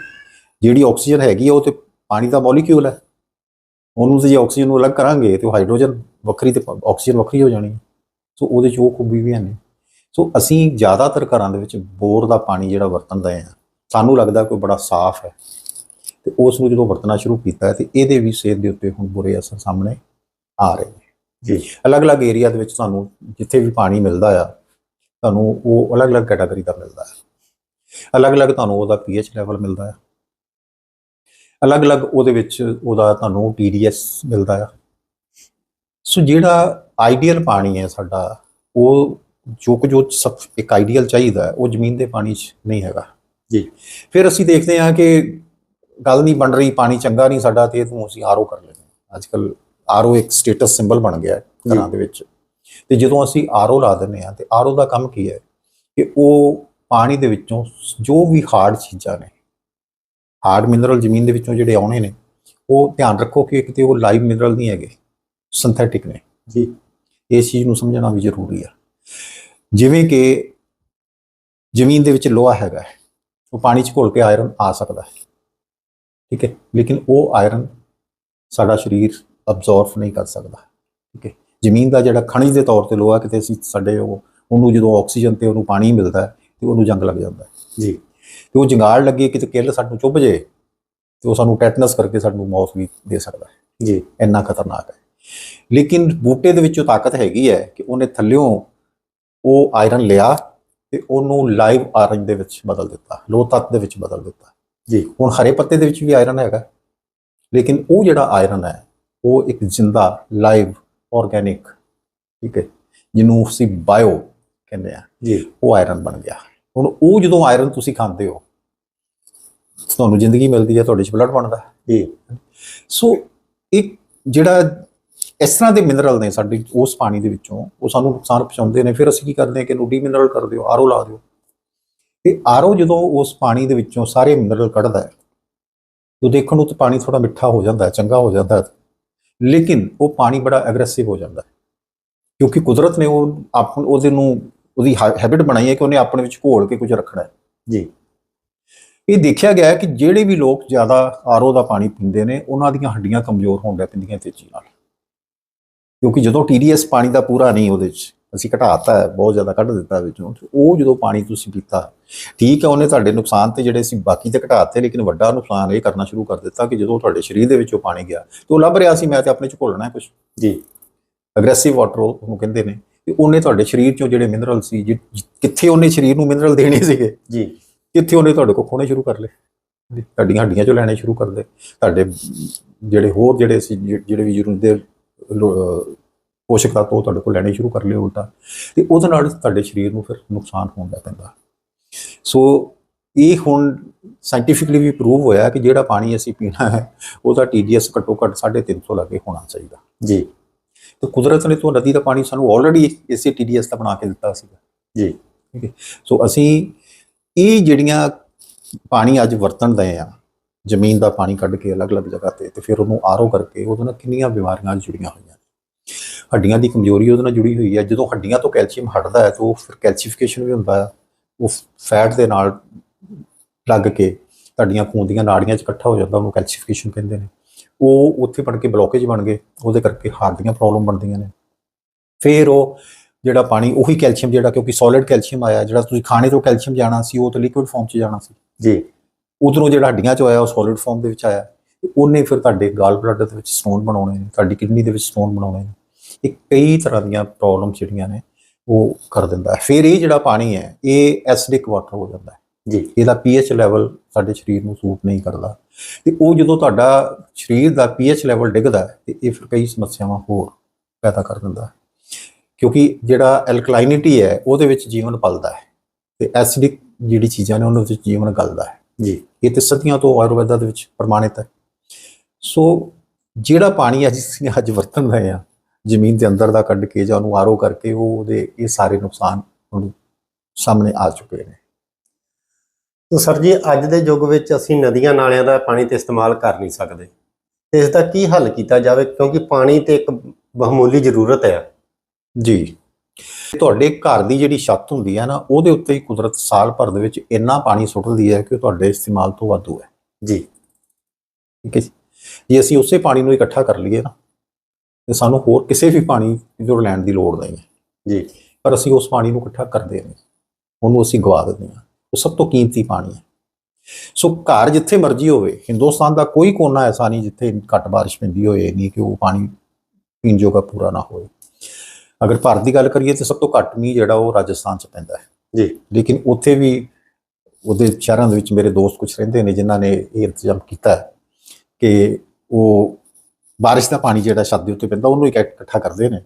Speaker 2: ਜਿਹੜੀ ਆਕਸੀਜਨ ਹੈਗੀ ਉਹ ਤੇ ਪਾਣੀ ਦਾ ਮੋਲੀਕਿਊਲ ਹੈ। ਉਹਨੂੰ ਜੇ ਆਕਸੀਜਨ ਨੂੰ ਅਲੱਗ ਕਰਾਂਗੇ ਤੇ ਹਾਈਡਰੋਜਨ ਵੱਖਰੀ ਤੇ ਆਕਸੀਜਨ ਵੱਖਰੀ ਹੋ ਜਾਣੀ। ਸੋ ਉਹਦੇ ਚ ਉਹ ਖੂਬੀ ਵੀ ਹੈ ਨਹੀਂ। ਸੋ ਅਸੀਂ ਜ਼ਿਆਦਾਤਰ ਘਰਾਂ ਦੇ ਵਿੱਚ ਬੋਰ ਦਾ ਪਾਣੀ ਜਿਹੜਾ ਵਰਤਦੇ ਆ ਸਾਨੂੰ ਲੱਗਦਾ ਕੋਈ ਬੜਾ ਸਾਫ਼ ਹੈ। ਤੇ ਉਸ ਨੂੰ ਜਦੋਂ ਵਰਤਣਾ ਸ਼ੁਰੂ ਕੀਤਾ ਤੇ ਇਹਦੇ ਵੀ ਸਿਹਤ ਦੇ ਉੱਤੇ ਹੁਣ ਬੁਰੇ ਅਸਰ ਸਾਹਮਣੇ ਆ ਰਹੇ ਨੇ।
Speaker 1: ਜੀ।
Speaker 2: ਅਲੱਗ-ਅਲੱਗ ਏਰੀਆ ਦੇ ਵਿੱਚ ਤੁਹਾਨੂੰ ਜਿੱਥੇ ਵੀ ਪਾਣੀ ਮਿਲਦਾ ਆ ਤੁਹਾਨੂੰ ਉਹ ਅਲੱਗ-ਅਲੱਗ ਕੈਟਾਗਰੀ ਦਾ ਮਿਲਦਾ ਹੈ ਅਲੱਗ-ਅਲੱਗ ਤੁਹਾਨੂੰ ਉਹਦਾ ਪੀਐਚ ਲੈਵਲ ਮਿਲਦਾ ਹੈ ਅਲੱਗ-ਅਲੱਗ ਉਹਦੇ ਵਿੱਚ ਉਹਦਾ ਤੁਹਾਨੂੰ ਟੀਡੀਐਸ ਮਿਲਦਾ ਆ। ਸੋ ਜਿਹੜਾ ਆਈਡੀਅਲ ਪਾਣੀ ਹੈ ਸਾਡਾ ਉਹ ਜੋ ਕੁ ਜੋ ਸਭ ਇੱਕ ਆਈਡੀਅਲ ਚਾਹੀਦਾ ਉਹ ਜ਼ਮੀਨ ਦੇ ਪਾਣੀ 'ਚ ਨਹੀਂ ਹੈਗਾ।
Speaker 1: ਜੀ।
Speaker 2: ਫਿਰ ਅਸੀਂ ਦੇਖਦੇ ਹਾਂ ਕਿ ਗੱਲ ਨਹੀਂ ਬਣ ਰਹੀ ਪਾਣੀ ਚੰਗਾ ਨਹੀਂ ਸਾਡਾ ਤੇ ਇਹਨੂੰ ਅਸੀਂ ਆਰਓ ਕਰ ਲੈਂਦੇ ਹਾਂ। ਅੱਜ ਕੱਲ ਆਰਓ ਇੱਕ ਸਟੇਟਸ ਸਿੰਬਲ ਬਣ ਗਿਆ ਹੈ ਘਰਾਂ ਦੇ ਵਿੱਚ। ਤੇ ਜਦੋਂ ਅਸੀਂ ਆਰਓ ਲਾ ਦਿੰਦੇ ਹਾਂ ਤੇ ਆਰਓ ਦਾ ਕੰਮ ਕੀ ਹੈ ਕਿ ਉਹ ਪਾਣੀ ਦੇ ਵਿੱਚੋਂ ਜੋ ਵੀ ਹਾਰਡ ਚੀਜ਼ਾਂ ਨੇ ਹਾਰਡ ਮਿਨਰਲ ਜ਼ਮੀਨ ਦੇ ਵਿੱਚੋਂ ਜਿਹੜੇ ਆਉਣੇ ਨੇ ਉਹ ਧਿਆਨ ਰੱਖੋ ਕਿ ਕਿਤੇ ਉਹ ਲਾਈਵ ਮਿਨਰਲ ਨਹੀਂ ਹੈਗੇ ਸਿੰਥੈਟਿਕ ਨੇ।
Speaker 1: ਜੀ।
Speaker 2: ਇਸ ਚੀਜ਼ ਨੂੰ ਸਮਝਣਾ ਵੀ ਜ਼ਰੂਰੀ ਆ। ਜਿਵੇਂ ਕਿ ਜ਼ਮੀਨ ਦੇ ਵਿੱਚ ਲੋਹਾ ਹੈਗਾ ਹੈ, ਉਹ ਪਾਣੀ 'ਚ ਘੁਲ ਕੇ ਆਇਰਨ ਆ ਸਕਦਾ ਹੈ। ਠੀਕ ਹੈ? ਲੇਕਿਨ ਉਹ ਆਇਰਨ ਸਾਡਾ ਸਰੀਰ ਅਬਜ਼ੌਰਬ ਨਹੀਂ ਕਰ ਸਕਦਾ। ਠੀਕ ਹੈ? ਜ਼ਮੀਨ ਦਾ ਜਿਹੜਾ ਖਣਿਜ ਦੇ ਤੌਰ ਤੇ ਲੋਹਾ ਕਿਤੇ ਅਸੀਂ ਸਾਡੇ ਉਹ ਉਹਨੂੰ ਜਦੋਂ ਆਕਸੀਜਨ ਤੇ ਉਹਨੂੰ ਪਾਣੀ ਮਿਲਦਾ ਹੈ ਤੇ ਉਹਨੂੰ ਜੰਗ ਲੱਗ ਜਾਂਦਾ
Speaker 1: ਜੀ।
Speaker 2: ਤੇ ਉਹ ਜੰਗਾਲ ਲੱਗੇ ਕਿਤੇ ਕਿੱਲ ਸਾਨੂੰ ਚੁੱਭ ਜੇ ਤੇ ਉਹ ਸਾਨੂੰ ਟੈਟਨਸ ਕਰਕੇ ਸਾਨੂੰ ਮੌਤ ਵੀ ਦੇ ਸਕਦਾ ਹੈ।
Speaker 1: ਜੀ।
Speaker 2: ਇੰਨਾ ਖਤਰਨਾਕ ਹੈ। ਲੇਕਿਨ ਬੂਟੇ ਦੇ ਵਿੱਚੋਂ ਤਾਕਤ ਹੈਗੀ ਹੈ ਕਿ ਉਹਨੇ ਥੱਲਿਓਂ ਉਹ ਆਇਰਨ ਲਿਆ ਤੇ ਉਹਨੂੰ ਲਾਈਵ ਆਇਰਨ ਦੇ ਵਿੱਚ ਬਦਲ ਦਿੱਤਾ ਲੋਹ ਤੱਤ ਦੇ ਵਿੱਚ ਬਦਲ ਦਿੱਤਾ।
Speaker 1: ਜੀ
Speaker 2: ਹੁਣ ਹਰੇ ਪੱਤੇ ਦੇ ਵਿੱਚ ਵੀ ਆਇਰਨ ਹੈਗਾ। ਲੇਕਿਨ ਉਹ ਜਿਹੜਾ ਆਇਰਨ ਹੈ ਉਹ ਇੱਕ ਜਿੰਦਾ ਲਾਈਵ ਆਰਗੈਨਿਕ ਠੀਕ ਹੈ ਜਿਹਨੂੰ ਅਸੀਂ ਬਾਇਓ ਕਹਿੰਦੇ ਆ
Speaker 1: ਜੀ।
Speaker 2: ਉਹ ਆਇਰਨ ਬਣ ਗਿਆ। ਹੁਣ ਉਹ ਜਦੋਂ ਆਇਰਨ ਤੁਸੀਂ ਖਾਂਦੇ ਹੋ ਤੁਹਾਨੂੰ ਜ਼ਿੰਦਗੀ ਮਿਲਦੀ ਹੈ ਤੁਹਾਡੇ ਚ ਬਲੱਡ ਬਣਦਾ।
Speaker 1: ਜੀ।
Speaker 2: ਸੋ ਇੱਕ ਜਿਹੜਾ ਇਸ ਤਰ੍ਹਾਂ ਦੇ ਮਿਨਰਲ ਨੇ ਸਾਡੇ ਉਸ ਪਾਣੀ ਦੇ ਵਿੱਚੋਂ ਉਹ ਸਾਨੂੰ ਨੁਕਸਾਨ ਪਹੁੰਚਾਉਂਦੇ ਨੇ। ਫਿਰ ਅਸੀਂ ਕੀ ਕਰਦੇ ਹਾਂ ਕਿ ਇਹਨੂੰ ਡੀ ਮਿਨਰਲ ਕਰ ਦਿਓ ਆਰਓ ਲਾ ਦਿਓ। ਤੇ ਆਰਓ ਜਦੋਂ ਉਸ ਪਾਣੀ ਦੇ ਵਿੱਚੋਂ ਸਾਰੇ ਮਿਨਰਲ ਕੱਢਦਾ ਹੈ ਉਹ ਦੇਖਣ ਨੂੰ ਤਾਂ ਪਾਣੀ ਥੋੜਾ ਮਿੱਠਾ ਹੋ ਜਾਂਦਾ ਹੈ ਚੰਗਾ ਹੋ ਜਾਂਦਾ ਹੈ। ਲੇਕਿਨ ਉਹ ਪਾਣੀ ਬੜਾ ਐਗਰੈਸਿਵ ਹੋ ਜਾਂਦਾ ਹੈ ਕਿਉਂਕਿ ਕੁਦਰਤ ਨੇ ਉਹ ਆਪ ਉਹਦੇ ਨੂੰ ਉਹਦੀ ਹੈਬਿਟ ਬਣਾਈ ਹੈ ਕਿ ਉਹਨੇ ਆਪਣੇ ਵਿੱਚ ਘੋਲ ਕੇ ਕੁਝ ਰੱਖਣਾ ਹੈ।
Speaker 1: ਜੀ।
Speaker 2: ਇਹ ਦੇਖਿਆ ਗਿਆ ਹੈ ਕਿ ਜਿਹੜੇ ਵੀ ਲੋਕ ਜ਼ਿਆਦਾ ਆਰਓ ਦਾ ਪਾਣੀ ਪੀਂਦੇ ਨੇ ਉਹਨਾਂ ਦੀਆਂ ਹੱਡੀਆਂ ਕਮਜ਼ੋਰ ਹੋਣ ਲੱਗ ਪੈਂਦੀਆਂ ਤੇਜ਼ੀ ਨਾਲ। ਕਿਉਂਕਿ ਜਦੋਂ ਟੀਡੀਐਸ ਪਾਣੀ ਦਾ ਪੂਰਾ ਨਹੀਂ ਉਹਦੇ ਚ ਅਸੀਂ ਘਟਾਤਾ ਹੈ ਬਹੁਤ ਜ਼ਿਆਦਾ ਕੱਢ ਦਿੱਤਾ ਵਿੱਚੋਂ ਉਹ ਜਦੋਂ ਪਾਣੀ ਤੁਸੀਂ ਪੀਤਾ ਠੀਕ ਹੈ ਉਹਨੇ ਤੁਹਾਡੇ ਨੁਕਸਾਨ ਤੇ ਜਿਹੜੇ ਸੀ ਬਾਕੀ ਤੇ ਘਟਾਤੇ ਲੇਕਿਨ ਵੱਡਾ ਨੁਕਸਾਨ ਇਹ ਕਰਨਾ ਸ਼ੁਰੂ ਕਰ ਦਿੱਤਾ ਕਿ ਜਦੋਂ ਤੁਹਾਡੇ ਸਰੀਰ ਦੇ ਵਿੱਚੋਂ ਪਾਣੀ ਗਿਆ ਤੇ ਉਹ ਲੱਭ ਰਿਹਾ ਸੀ ਮੈਂ ਤੇ ਆਪਣੇ ਚ ਘੋਲਣਾ ਹੈ ਕੁਝ
Speaker 1: ਜੀ।
Speaker 2: ਅਗਰੈਸਿਵ ਵਾਟਰ ਉਹਨੂੰ ਕਹਿੰਦੇ ਨੇ ਤੇ ਉਹਨੇ ਤੁਹਾਡੇ ਸਰੀਰ ਚੋਂ ਜਿਹੜੇ ਮਿਨਰਲ ਸੀ ਕਿੱਥੇ ਉਹਨੇ ਸਰੀਰ ਨੂੰ ਮਿਨਰਲ ਦੇਣੇ ਸੀਗੇ?
Speaker 1: ਜੀ।
Speaker 2: ਕਿੱਥੇ ਉਹਨੇ ਤੁਹਾਡੇ ਕੋਲ ਖੋਣੇ ਸ਼ੁਰੂ ਕਰ ਲਏ? ਤੁਹਾਡੀਆਂ ਹੱਡੀਆਂ ਚੋਂ ਲੈਣੇ ਸ਼ੁਰੂ ਕਰ ਦੇ ਤੁਹਾਡੇ ਜਿਹੜੇ ਹੋਰ ਜਿਹੜੇ ਸੀ ਜਿਹੜੇ ਵੀ ਜ਼ਰੂਰਤ ਦੇ ਪੋਸ਼ਕ ਤੱਤ ਉਹ ਤੁਹਾਡੇ ਕੋਲ ਲੈਣੇ ਸ਼ੁਰੂ ਕਰ ਲਏ ਉਲਟਾ। ਤੇ ਉਹਦੇ ਨਾਲ ਤੁਹਾਡੇ ਸਰੀਰ ਨੂੰ ਫਿਰ ਨੁਕਸਾਨ ਹੋਣ ਲੱਗ ਪੈਂਦਾ। ਸੋ ਇਹ ਹੁਣ ਸਾਇੰਟੀਫਿਕਲੀ ਵੀ ਪ੍ਰੂਵ ਹੋਇਆ ਕਿ ਜਿਹੜਾ ਪਾਣੀ ਅਸੀਂ ਪੀਣਾ ਹੈ ਉਹਦਾ TDS ਘੱਟੋ ਘੱਟ 350 ਲੱਗੇ ਹੋਣਾ ਚਾਹੀਦਾ।
Speaker 1: ਜੀ।
Speaker 2: ਤੇ ਕੁਦਰਤ ਨੇ ਤੋਂ ਨਦੀ ਦਾ ਪਾਣੀ ਸਾਨੂੰ ਆਲਰੇਡੀ ਇਸੇ TDS ਦਾ ਬਣਾ ਕੇ ਦਿੱਤਾ ਸੀਗਾ।
Speaker 1: ਜੀ।
Speaker 2: ਠੀਕ ਹੈ? ਸੋ ਅਸੀਂ ਇਹ ਜਿਹੜੀਆਂ ਪਾਣੀ ਅੱਜ ਵਰਤਣ ਦੇ ਆ ਜ਼ਮੀਨ ਦਾ ਪਾਣੀ ਕੱਢ ਕੇ ਅਲੱਗ-ਅਲੱਗ ਜਗ੍ਹਾ ਤੇ ਤੇ ਫਿਰ ਉਹਨੂੰ ਆਰਓ ਕਰਕੇ ਉਹਦੇ ਨਾਲ ਕਿੰਨੀਆਂ ਬਿਮਾਰੀਆਂ ਜੁੜੀਆਂ ਹੋਈਆਂ। ਨੇ ਹੱਡੀਆਂ ਦੀ ਕਮਜ਼ੋਰੀ ਉਹਦੇ ਨਾਲ ਜੁੜੀ ਹੋਈ ਹੈ। ਜਦੋਂ ਹੱਡੀਆਂ ਤੋਂ ਕੈਲਸ਼ੀਅਮ ਹਟਦਾ ਹੈ ਤਾਂ ਉਹ ਫਿਰ ਕੈਲਸੀਫਿਕੇਸ਼ਨ ਵੀ ਹੁੰਦਾ ਹੈ। ਉਹ ਫੈਟ ਦੇ ਨਾਲ ਲੱਗ ਕੇ ਤੁਹਾਡੀਆਂ ਖੂਨ ਦੀਆਂ ਨਾੜੀਆਂ 'ਚ ਇਕੱਠਾ ਹੋ ਜਾਂਦਾ, ਉਹਨੂੰ ਕੈਲਸੀਫਿਕੇਸ਼ਨ ਕਹਿੰਦੇ ਨੇ। ਉਹ ਉੱਥੇ ਬਣ ਕੇ ਬਲੋਕੇਜ ਬਣ ਗਏ, ਉਹਦੇ ਕਰਕੇ ਹਾਰਟ ਦੀਆਂ ਪ੍ਰੋਬਲਮ ਬਣਦੀਆਂ ਨੇ। ਫਿਰ ਉਹ ਜਿਹੜਾ ਪਾਣੀ, ਉਹੀ ਕੈਲਸ਼ੀਅਮ ਜਿਹੜਾ ਕਿਉਂਕਿ ਸੋਲਿਡ ਕੈਲਸ਼ੀਅਮ ਆਇਆ, ਜਿਹੜਾ ਤੁਸੀਂ ਖਾਣੇ ਤੋਂ ਕੈਲਸ਼ੀਅਮ ਜਾਣਾ ਸੀ, ਉਹ ਤਾਂ ਲਿਕੁਇਡ ਫਾਰਮ 'ਚ ਜਾਣਾ ਸੀ।
Speaker 1: ਜੀ।
Speaker 2: ਉਧਰੋਂ ਜਿਹੜਾ ਹੱਡੀਆਂ 'ਚ ਆਇਆ ਉਹ ਸੋਲਿਡ ਫਾਰਮ ਦੇ ਵਿੱਚ ਆਇਆ। ਉਹਨੇ ਫਿਰ ਤੁਹਾਡੇ ਗਾਲ ਬਲੱਡਰ ਦੇ ਵਿੱਚ ਸਟੋਨ ਬਣਾਉਣੇ ਨੇ ਤੁਹਾਡੀ ਕਿਡਨੀ ਦੇ ਵਿੱਚ ਸਟੋਨ ਬਣਾਉਣੇ ਨੇ। ਇਹ ਕਈ ਤਰ੍ਹਾਂ ਦੀਆਂ ਪ੍ਰੋਬਲਮ ਜਿਹੜੀਆਂ ਨੇ ਉਹ ਕਰ ਦਿੰਦਾ ਹੈ। ਫਿਰ ਇਹ ਜਿਹੜਾ ਪਾਣੀ ਹੈ ਇਹ ਐਸਿਡਿਕ ਵਾਟਰ ਹੋ ਜਾਂਦਾ ਹੈ।
Speaker 1: ਜੀ।
Speaker 2: ਇਹਦਾ ਪੀਐਚ ਲੈਵਲ ਸਾਡੇ ਸਰੀਰ ਨੂੰ ਸੂਟ ਨਹੀਂ ਕਰਦਾ। ਤੇ ਉਹ ਜਦੋਂ ਤੁਹਾਡਾ ਸਰੀਰ ਦਾ ਪੀਐਚ ਲੈਵਲ ਡਿੱਗਦਾ ਤੇ ਇਹ ਫਿਰ ਕਈ ਸਮੱਸਿਆਵਾਂ ਹੋਰ ਪੈਦਾ ਕਰ ਦਿੰਦਾ ਕਿਉਂਕਿ ਜਿਹੜਾ ਐਲਕਲਾਈਨਿਟੀ ਹੈ ਉਹਦੇ ਵਿੱਚ ਜੀਵਨ ਪਲਦਾ ਹੈ। ਤੇ ਐਸਿਡਿਕ ਜਿਹੜੀ ਚੀਜ਼ਾਂ ਨੇ ਉਹਨਾਂ ਵਿੱਚ ਜੀਵਨ ਗਲਦਾ ਹੈ।
Speaker 1: ਜੀ।
Speaker 2: ਇਹ ਤੇ ਸਦੀਆਂ ਤੋਂ ਆਯੁਰਵੇਦਾ ਦੇ ਵਿੱਚ ਪ੍ਰਮਾਣਿਤ ਹੈ। ਸੋ ਜਿਹੜਾ ਪਾਣੀ ਅੱਜ ਅਸੀਂ ਅੱਜ ਵਰਤਨ ਰਹੇ ਆ ਜ਼ਮੀਨ ਦੇ ਅੰਦਰ ਦਾ ਕੱਢ ਕੇ ਜਾਂ ਉਹਨੂੰ ਆਰੋ ਕਰਕੇ ਉਹ ਉਹਦੇ ਇਹ ਸਾਰੇ ਨੁਕਸਾਨ ਹੁਣ ਸਾਹਮਣੇ ਆ ਚੁੱਕੇ ਨੇ।
Speaker 1: ਤੋ ਸਰ ਜੀ ਅੱਜ ਦੇ ਯੁੱਗ ਵਿੱਚ ਅਸੀਂ ਨਦੀਆਂ ਨਾਲਿਆਂ ਦਾ ਪਾਣੀ ਤੇ ਇਸਤੇਮਾਲ ਕਰ ਨਹੀਂ ਸਕਦੇ। ਇਸ ਦਾ ਕੀ ਹੱਲ ਕੀਤਾ ਜਾਵੇ? ਕਿਉਂਕਿ ਪਾਣੀ ਤੇ ਇੱਕ ਬਹੁਮੁੱਲੀ ਜ਼ਰੂਰਤ ਹੈ।
Speaker 2: ਜੀ। ਤੁਹਾਡੇ ਘਰ ਦੀ ਜਿਹੜੀ ਛੱਤ ਹੁੰਦੀ ਹੈ ਨਾ ਉਹਦੇ ਉੱਤੇ ਹੀ ਕੁਦਰਤ ਸਾਲ ਭਰ ਦੇ ਵਿੱਚ ਇੰਨਾ ਪਾਣੀ ਸੁੱਟਦੀ ਹੈ ਕਿ ਤੁਹਾਡੇ ਇਸਤੇਮਾਲ ਤੋਂ ਵਾਧੂ ਹੈ।
Speaker 1: ਜੀ।
Speaker 2: ਠੀਕ ਹੈ ਜੀ? ਜੇ ਅਸੀਂ ਉਸੇ ਪਾਣੀ ਨੂੰ ਇਕੱਠਾ ਕਰ ਲਈਏ ਨਾ ਤੇ ਸਾਨੂੰ ਹੋਰ ਕਿਸੇ ਵੀ ਪਾਣੀ ਦੀ ਲੈਣ ਦੀ ਲੋੜ ਨਹੀਂ ਹੈ।
Speaker 1: ਜੀ।
Speaker 2: ਪਰ ਅਸੀਂ ਉਸ ਪਾਣੀ ਨੂੰ ਇਕੱਠਾ ਕਰਦੇ ਨਹੀਂ ਉਹਨੂੰ ਅਸੀਂ ਗਵਾ ਦਿੰਦੇ ਹਾਂ। ਉਹ ਸਭ ਤੋਂ ਕੀਮਤੀ ਪਾਣੀ ਹੈ। ਸੋ ਘਰ ਜਿੱਥੇ ਮਰਜ਼ੀ ਹੋਵੇ ਹਿੰਦੁਸਤਾਨ ਦਾ ਕੋਈ ਕੋਨਾ ਐਸਾ ਨਹੀਂ ਜਿੱਥੇ ਘੱਟ ਬਾਰਿਸ਼ ਪੈਂਦੀ ਹੋਏ ਨਹੀਂ ਕਿ ਉਹ ਪਾਣੀ ਪੀਣ ਜੋਗਾ ਪੂਰਾ ਨਾ ਹੋਵੇ ਅਗਰ ਭਾਰਤ ਦੀ ਗੱਲ ਕਰੀਏ ਤਾਂ ਸਭ ਤੋਂ ਘੱਟ ਮੀਂਹ ਜਿਹੜਾ ਉਹ ਰਾਜਸਥਾਨ ਚ ਪੈਂਦਾ ਹੈ।
Speaker 1: ਜੀ।
Speaker 2: ਲੇਕਿਨ ਉੱਥੇ ਵੀ ਉਹਦੇ ਸ਼ਹਿਰਾਂ ਦੇ ਵਿੱਚ ਮੇਰੇ ਦੋਸਤ ਕੁਝ ਰਹਿੰਦੇ ਨੇ ਜਿਨ੍ਹਾਂ ਨੇ ਇਹ ਇੰਤਜ਼ਾਮ ਕੀਤਾ ਕਿ ਉਹ ਬਾਰਿਸ਼ ਦਾ ਪਾਣੀ ਜਿਹੜਾ ਛੱਤ ਦੇ ਉੱਤੇ ਪੈਂਦਾ ਉਹਨੂੰ ਇਕ- ਇਕੱਠਾ ਕਰਦੇ ਨੇ